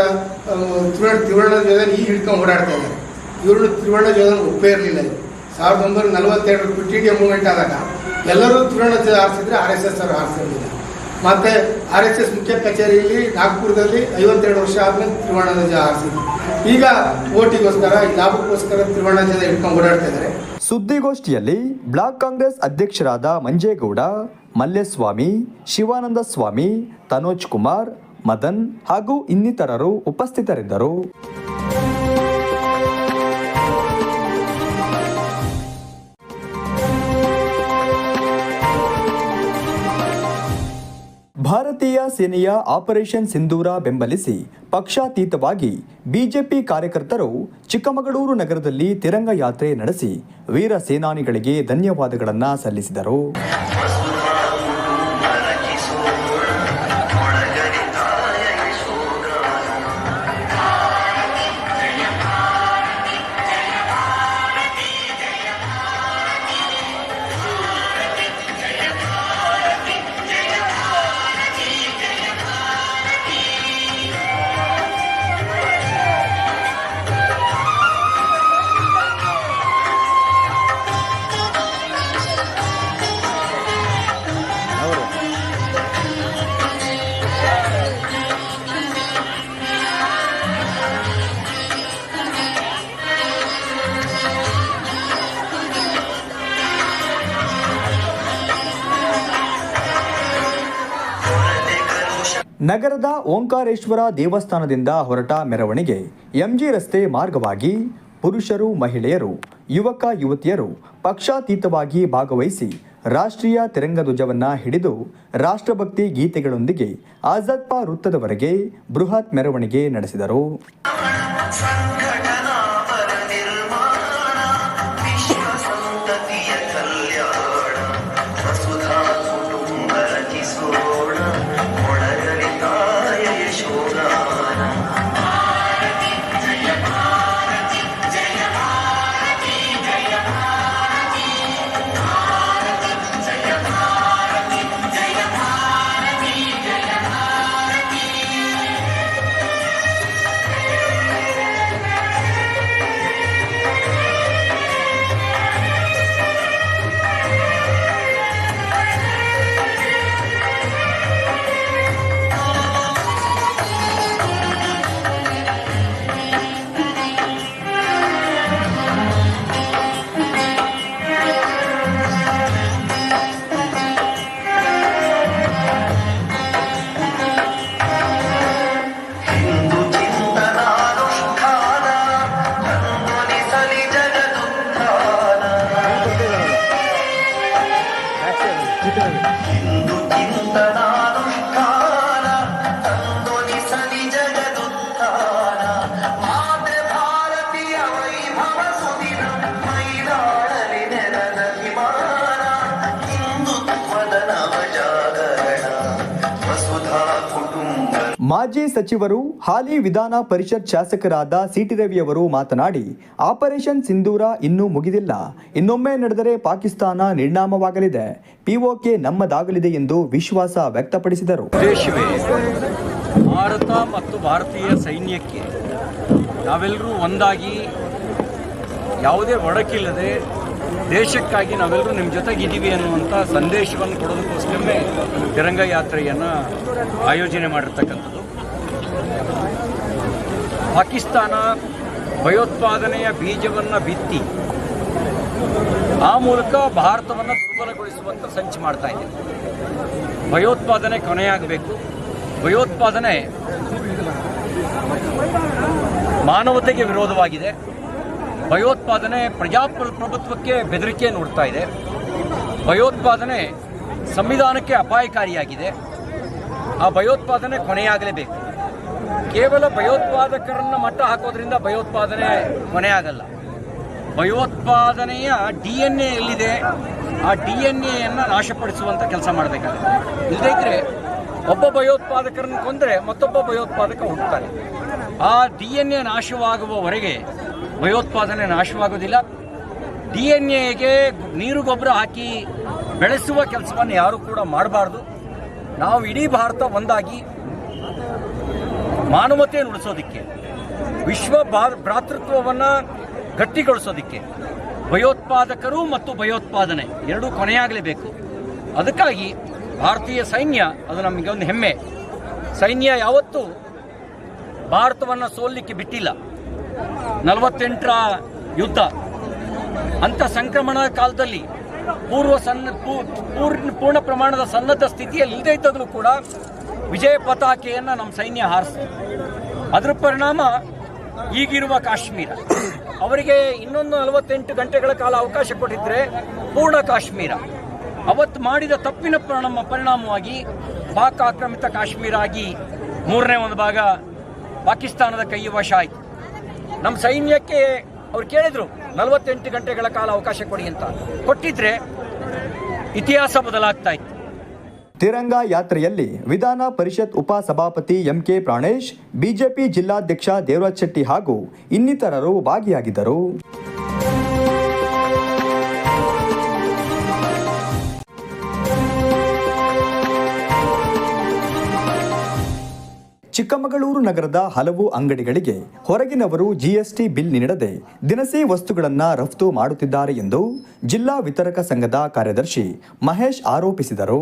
ತ್ರಿವರ್ಣ ತ್ರಿವರ್ಣ ಜೋಧನ ಈ ಹಿಡ್ಕೊಂಡು ಓಡಾಡ್ತಾ ಇದ್ದಾರೆ. ಇವ್ರನ್ನ ತ್ರಿವರ್ಣ ಜೋಧನ ಒಪ್ಪೇ ಇರಲಿಲ್ಲ ಇವರು. ಸಾವಿರದ ಒಂಬೈನೂರ ನಲವತ್ತೆರಡು ಕ್ವಿಟ್ ಇಂಡಿಯಾ ಮೂವ್ಮೆಂಟ್ ಆದಾಗ ಎಲ್ಲರೂ ತ್ರಿವರ್ಣ ಆರಿಸಿದ್ರೆ ಆರ್ ಎಸ್ ಎಸ್ ಅವರು ಆರಿಸಿರಲಿಲ್ಲ ಮತ್ತೆ ಆರ್ ಎಸ್ ಎಸ್ ಮುಖ್ಯ ಕಚೇರಿಯಲ್ಲಿ ನಾಗ್ಪುರದಲ್ಲಿ ಐವತ್ತೆರಡು ವರ್ಷ ಆದ್ಮೇಲೆ ತ್ರಿವರ್ಣ ಧ್ವಜ ಹಾರಿಸಿದ್ರು ಈಗ ಓಟಿಗೋಸ್ಕರ ಲಾಭಕ್ಕೋಸ್ಕರ ತ್ರಿವರ್ಣ ಧ್ವಜ ಹಿಡ್ಕೊಂಡು ಓಡಾಡ್ತಾ ಇದ್ದಾರೆ. ಸುದ್ದಿಗೋಷ್ಠಿಯಲ್ಲಿ ಬ್ಲಾಕ್ ಕಾಂಗ್ರೆಸ್ ಅಧ್ಯಕ್ಷರಾದ ಮಂಜೇಗೌಡ ಮಲ್ಲೇಸ್ವಾಮಿ ಶಿವಾನಂದ ಸ್ವಾಮಿ, ತನೋಜ್ ಕುಮಾರ್, ಮದನ್ ಹಾಗೂ ಇನ್ನಿತರರು ಉಪಸ್ಥಿತರಿದ್ದರು. ಭಾರತೀಯ ಸೇನೆಯ ಆಪರೇಷನ್ ಸಿಂಧೂರ ಬೆಂಬಲಿಸಿ ಪಕ್ಷಾತೀತವಾಗಿ ಬಿಜೆಪಿ ಕಾರ್ಯಕರ್ತರು ಚಿಕ್ಕಮಗಳೂರು ನಗರದಲ್ಲಿ ತಿರಂಗ ಯಾತ್ರೆ ನಡೆಸಿ ವೀರ ಸೇನಾನಿಗಳಿಗೆ ಧನ್ಯವಾದಗಳನ್ನು ಸಲ್ಲಿಸಿದರು. ನಗರದ ಓಂಕಾರೇಶ್ವರ ದೇವಸ್ಥಾನದಿಂದ ಹೊರಟ ಮೆರವಣಿಗೆ ಎಂಜಿ ರಸ್ತೆ ಮಾರ್ಗವಾಗಿ ಪುರುಷರು, ಮಹಿಳೆಯರು, ಯುವಕ, ಯುವತಿಯರು ಪಕ್ಷಾತೀತವಾಗಿ ಭಾಗವಹಿಸಿ ರಾಷ್ಟ್ರೀಯ ತಿರಂಗ ಧ್ವಜವನ್ನ ಹಿಡಿದು ರಾಷ್ಟ್ರಭಕ್ತಿ ಗೀತೆಗಳೊಂದಿಗೆ ಆಜಾದ್ ಪಾ ವೃತ್ತದವರೆಗೆ ಬೃಹತ್ ಮೆರವಣಿಗೆ ನಡೆಸಿದರು. ಸಚಿವರು, ಹಾಲಿ ವಿಧಾನ ಪರಿಷತ್ ಶಾಸಕರಾದ ಸಿಟಿ ರವಿಯವರು ಮಾತನಾಡಿ, ಆಪರೇಷನ್ ಸಿಂಧೂರ ಇನ್ನೂ ಮುಗಿದಿಲ್ಲ. ಇನ್ನೊಮ್ಮೆ ನಡೆದರೆ ಪಾಕಿಸ್ತಾನ ನಿರ್ಣಾಮವಾಗಲಿದೆ ಪಿಒಕೆ ನಮ್ಮದಾಗಲಿದೆ ಎಂದು ವಿಶ್ವಾಸ ವ್ಯಕ್ತಪಡಿಸಿದರು. ಭಾರತ ಮತ್ತು ಭಾರತೀಯ ಸೈನ್ಯಕ್ಕೆ ನಾವೆಲ್ಲರೂ ಒಂದಾಗಿ, ಯಾವುದೇ ಒಡಕಿಲ್ಲದೆ ದೇಶಕ್ಕಾಗಿ ನಾವೆಲ್ಲರೂ ನಿಮ್ಮ ಜೊತೆಗಿದ್ದೀವಿ ಅನ್ನುವಂಥ ಸಂದೇಶವನ್ನು ಕೊಡೋದಕ್ಕೋಸ್ಕರವೇ ತಿರಂಗ ಯಾತ್ರೆಯನ್ನು ಆಯೋಜನೆ ಮಾಡಿರ್ತಕ್ಕಂಥದ್ದು. ಪಾಕಿಸ್ತಾನ ಭಯೋತ್ಪಾದನೆಯ ಬೀಜವನ್ನು ಬಿತ್ತಿ ಆ ಮೂಲಕ ಭಾರತವನ್ನು ದುರ್ಬಲಗೊಳಿಸುವಂಥ ಸಂಚು ಮಾಡ್ತಾ ಇದೆ. ಭಯೋತ್ಪಾದನೆ ಕೊನೆಯಾಗಬೇಕು. ಭಯೋತ್ಪಾದನೆ ಮಾನವತೆಗೆ ವಿರೋಧವಾಗಿದೆ. ಭಯೋತ್ಪಾದನೆ ಪ್ರಜಾಪ್ರಭುತ್ವಕ್ಕೆ ಬೆದರಿಕೆ ನೋಡ್ತಾ ಇದೆ. ಭಯೋತ್ಪಾದನೆ ಸಂವಿಧಾನಕ್ಕೆ ಅಪಾಯಕಾರಿಯಾಗಿದೆ. ಆ ಭಯೋತ್ಪಾದನೆ ಕೊನೆಯಾಗಲೇಬೇಕು. ಕೇವಲ ಭಯೋತ್ಪಾದಕರನ್ನು ಮಟ್ಟ ಹಾಕೋದ್ರಿಂದ ಭಯೋತ್ಪಾದನೆ ಕೊನೆಯಾಗಲ್ಲ ಭಯೋತ್ಪಾದನೆಯ ಡಿ ಎನ್ ಎ ಎಲ್ಲಿದೆ? ಆ ಡಿ ಎನ್ ಎಯನ್ನು ನಾಶಪಡಿಸುವಂಥ ಕೆಲಸ ಮಾಡಬೇಕಾಗುತ್ತೆ. ಇಲ್ಲದೇ ಇದ್ರೆ ಒಬ್ಬ ಭಯೋತ್ಪಾದಕರನ್ನು ಕೊಂದರೆ ಮತ್ತೊಬ್ಬ ಭಯೋತ್ಪಾದಕ ಹುಡ್ತಾರೆ ಆ ಡಿ ಎನ್ ಎ ನಾಶವಾಗುವವರೆಗೆ ಭಯೋತ್ಪಾದನೆ ನಾಶವಾಗೋದಿಲ್ಲ. ಡಿ ಎನ್ ಎಗೆ ನೀರು ಗೊಬ್ಬರ ಹಾಕಿ ಬೆಳೆಸುವ ಕೆಲಸವನ್ನು ಯಾರೂ ಕೂಡ ಮಾಡಬಾರ್ದು. ನಾವು ಇಡೀ ಭಾರತ ಒಂದಾಗಿ ಮಾನವತೆಯನ್ನು ಉಳಿಸೋದಕ್ಕೆ, ವಿಶ್ವ ಭ್ರಾತೃತ್ವವನ್ನು ಗಟ್ಟಿಗೊಳಿಸೋದಕ್ಕೆ, ಭಯೋತ್ಪಾದಕರು ಮತ್ತು ಭಯೋತ್ಪಾದನೆ ಎರಡೂ ಕೊನೆಯಾಗಲೇಬೇಕು. ಅದಕ್ಕಾಗಿ ಭಾರತೀಯ ಸೈನ್ಯ, ಅದು ನಮಗೆ ಒಂದು ಹೆಮ್ಮೆ. ಸೈನ್ಯ ಯಾವತ್ತೂ ಭಾರತವನ್ನು ಸೋಲಿಕ್ಕೆ ಬಿಟ್ಟಿಲ್ಲ. ನಲವತ್ತೆಂಟರ ಯುದ್ಧ. ಅಂಥ ಸಂಕ್ರಮಣ ಕಾಲದಲ್ಲಿ ಪೂರ್ವ ಸನ್ನ ಪೂರ್ಣ ಪ್ರಮಾಣದ ಸನ್ನದ್ಧ ಸ್ಥಿತಿಯಲ್ಲಿ ಇಲ್ಲದೇ ಇದ್ದಾಗಲೂ ಕೂಡ ವಿಜಯ ಪತಾಕೆಯನ್ನು ನಮ್ಮ ಸೈನ್ಯ ಹಾರಿಸಿತು. ಅದರ ಪರಿಣಾಮ ಈಗಿರುವ ಕಾಶ್ಮೀರ. ಅವರಿಗೆ ಇನ್ನೊಂದು ನಲವತ್ತೆಂಟು ಗಂಟೆಗಳ ಕಾಲ ಅವಕಾಶ ಕೊಟ್ಟಿದ್ರೆ ಪೂರ್ಣ ಕಾಶ್ಮೀರ. ಅವತ್ತು ಮಾಡಿದ ತಪ್ಪಿನ ಪರಿಣಾಮ ಪರಿಣಾಮವಾಗಿ ಪಾಕ್ ಆಕ್ರಮಿತ ಕಾಶ್ಮೀರ ಆಗಿ ಮೂರನೇ ಒಂದು ಭಾಗ ಪಾಕಿಸ್ತಾನದ ಕೈಯ ವಶ ಆಯಿತು. ನಮ್ಮ ಸೈನ್ಯಕ್ಕೆ ಅವ್ರು ಕೇಳಿದರು, ನಲವತ್ತೆಂಟು ಗಂಟೆಗಳ ಕಾಲ ಅವಕಾಶ ಕೊಡಿ ಅಂತ. ಕೊಟ್ಟಿದ್ರೆ ಇತಿಹಾಸ ಬದಲಾಗ್ತಾ ಇತ್ತು. ತಿರಂಗ ಯಾತ್ರೆಯಲ್ಲಿ ವಿಧಾನ ಪರಿಷತ್ ಉಪ ಸಭಾಪತಿ ಎಂಕೆ ಪ್ರಾಣೇಶ್, ಬಿಜೆಪಿ ಜಿಲ್ಲಾಧ್ಯಕ್ಷ ದೇವರಾಜ್ ಶೆಟ್ಟಿ ಹಾಗೂ ಇನ್ನಿತರರು ಭಾಗಿಯಾಗಿದ್ದರು. ಚಿಕ್ಕಮಗಳೂರು ನಗರದ ಹಲವು ಅಂಗಡಿಗಳಿಗೆ ಹೊರಗಿನವರು ಜಿಎಸ್ಟಿ ಬಿಲ್ ನೀಡದೆ ದಿನಸಿ ವಸ್ತುಗಳನ್ನು ರಫ್ತು ಮಾಡುತ್ತಿದ್ದಾರೆ ಎಂದು ಜಿಲ್ಲಾ ವಿತರಕ ಸಂಘದ ಕಾರ್ಯದರ್ಶಿ ಮಹೇಶ್ ಆರೋಪಿಸಿದರು.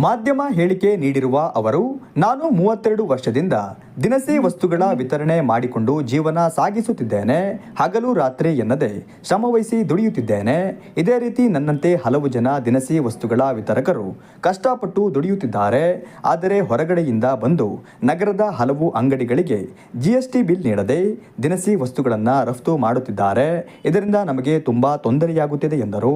ಮಾಧ್ಯಮ ಹೇಳಿಕೆ ನೀಡಿರುವ ಅವರು ನಾನು ಮೂವತ್ತೆರಡು ವರ್ಷದಿಂದ ದಿನಸಿ ವಸ್ತುಗಳ ವಿತರಣೆ ಮಾಡಿಕೊಂಡು ಜೀವನ ಸಾಗಿಸುತ್ತಿದ್ದೇನೆ. ಹಗಲು ರಾತ್ರಿ ಎನ್ನದೆ ಶ್ರಮವಹಿಸಿ ದುಡಿಯುತ್ತಿದ್ದೇನೆ. ಇದೇ ರೀತಿ ನನ್ನಂತೆ ಹಲವು ಜನ ದಿನಸಿ ವಸ್ತುಗಳ ವಿತರಕರು ಕಷ್ಟಪಟ್ಟು ದುಡಿಯುತ್ತಿದ್ದಾರೆ. ಆದರೆ ಹೊರಗಡೆಯಿಂದ ಬಂದು ನಗರದ ಹಲವು ಅಂಗಡಿಗಳಿಗೆ ಜಿಎಸ್ಟಿ ಬಿಲ್ ನೀಡದೆ ದಿನಸಿ ವಸ್ತುಗಳನ್ನು ರಫ್ತು ಮಾಡುತ್ತಿದ್ದಾರೆ. ಇದರಿಂದ ನಮಗೆ ತುಂಬ ತೊಂದರೆಯಾಗುತ್ತಿದೆ ಎಂದರು.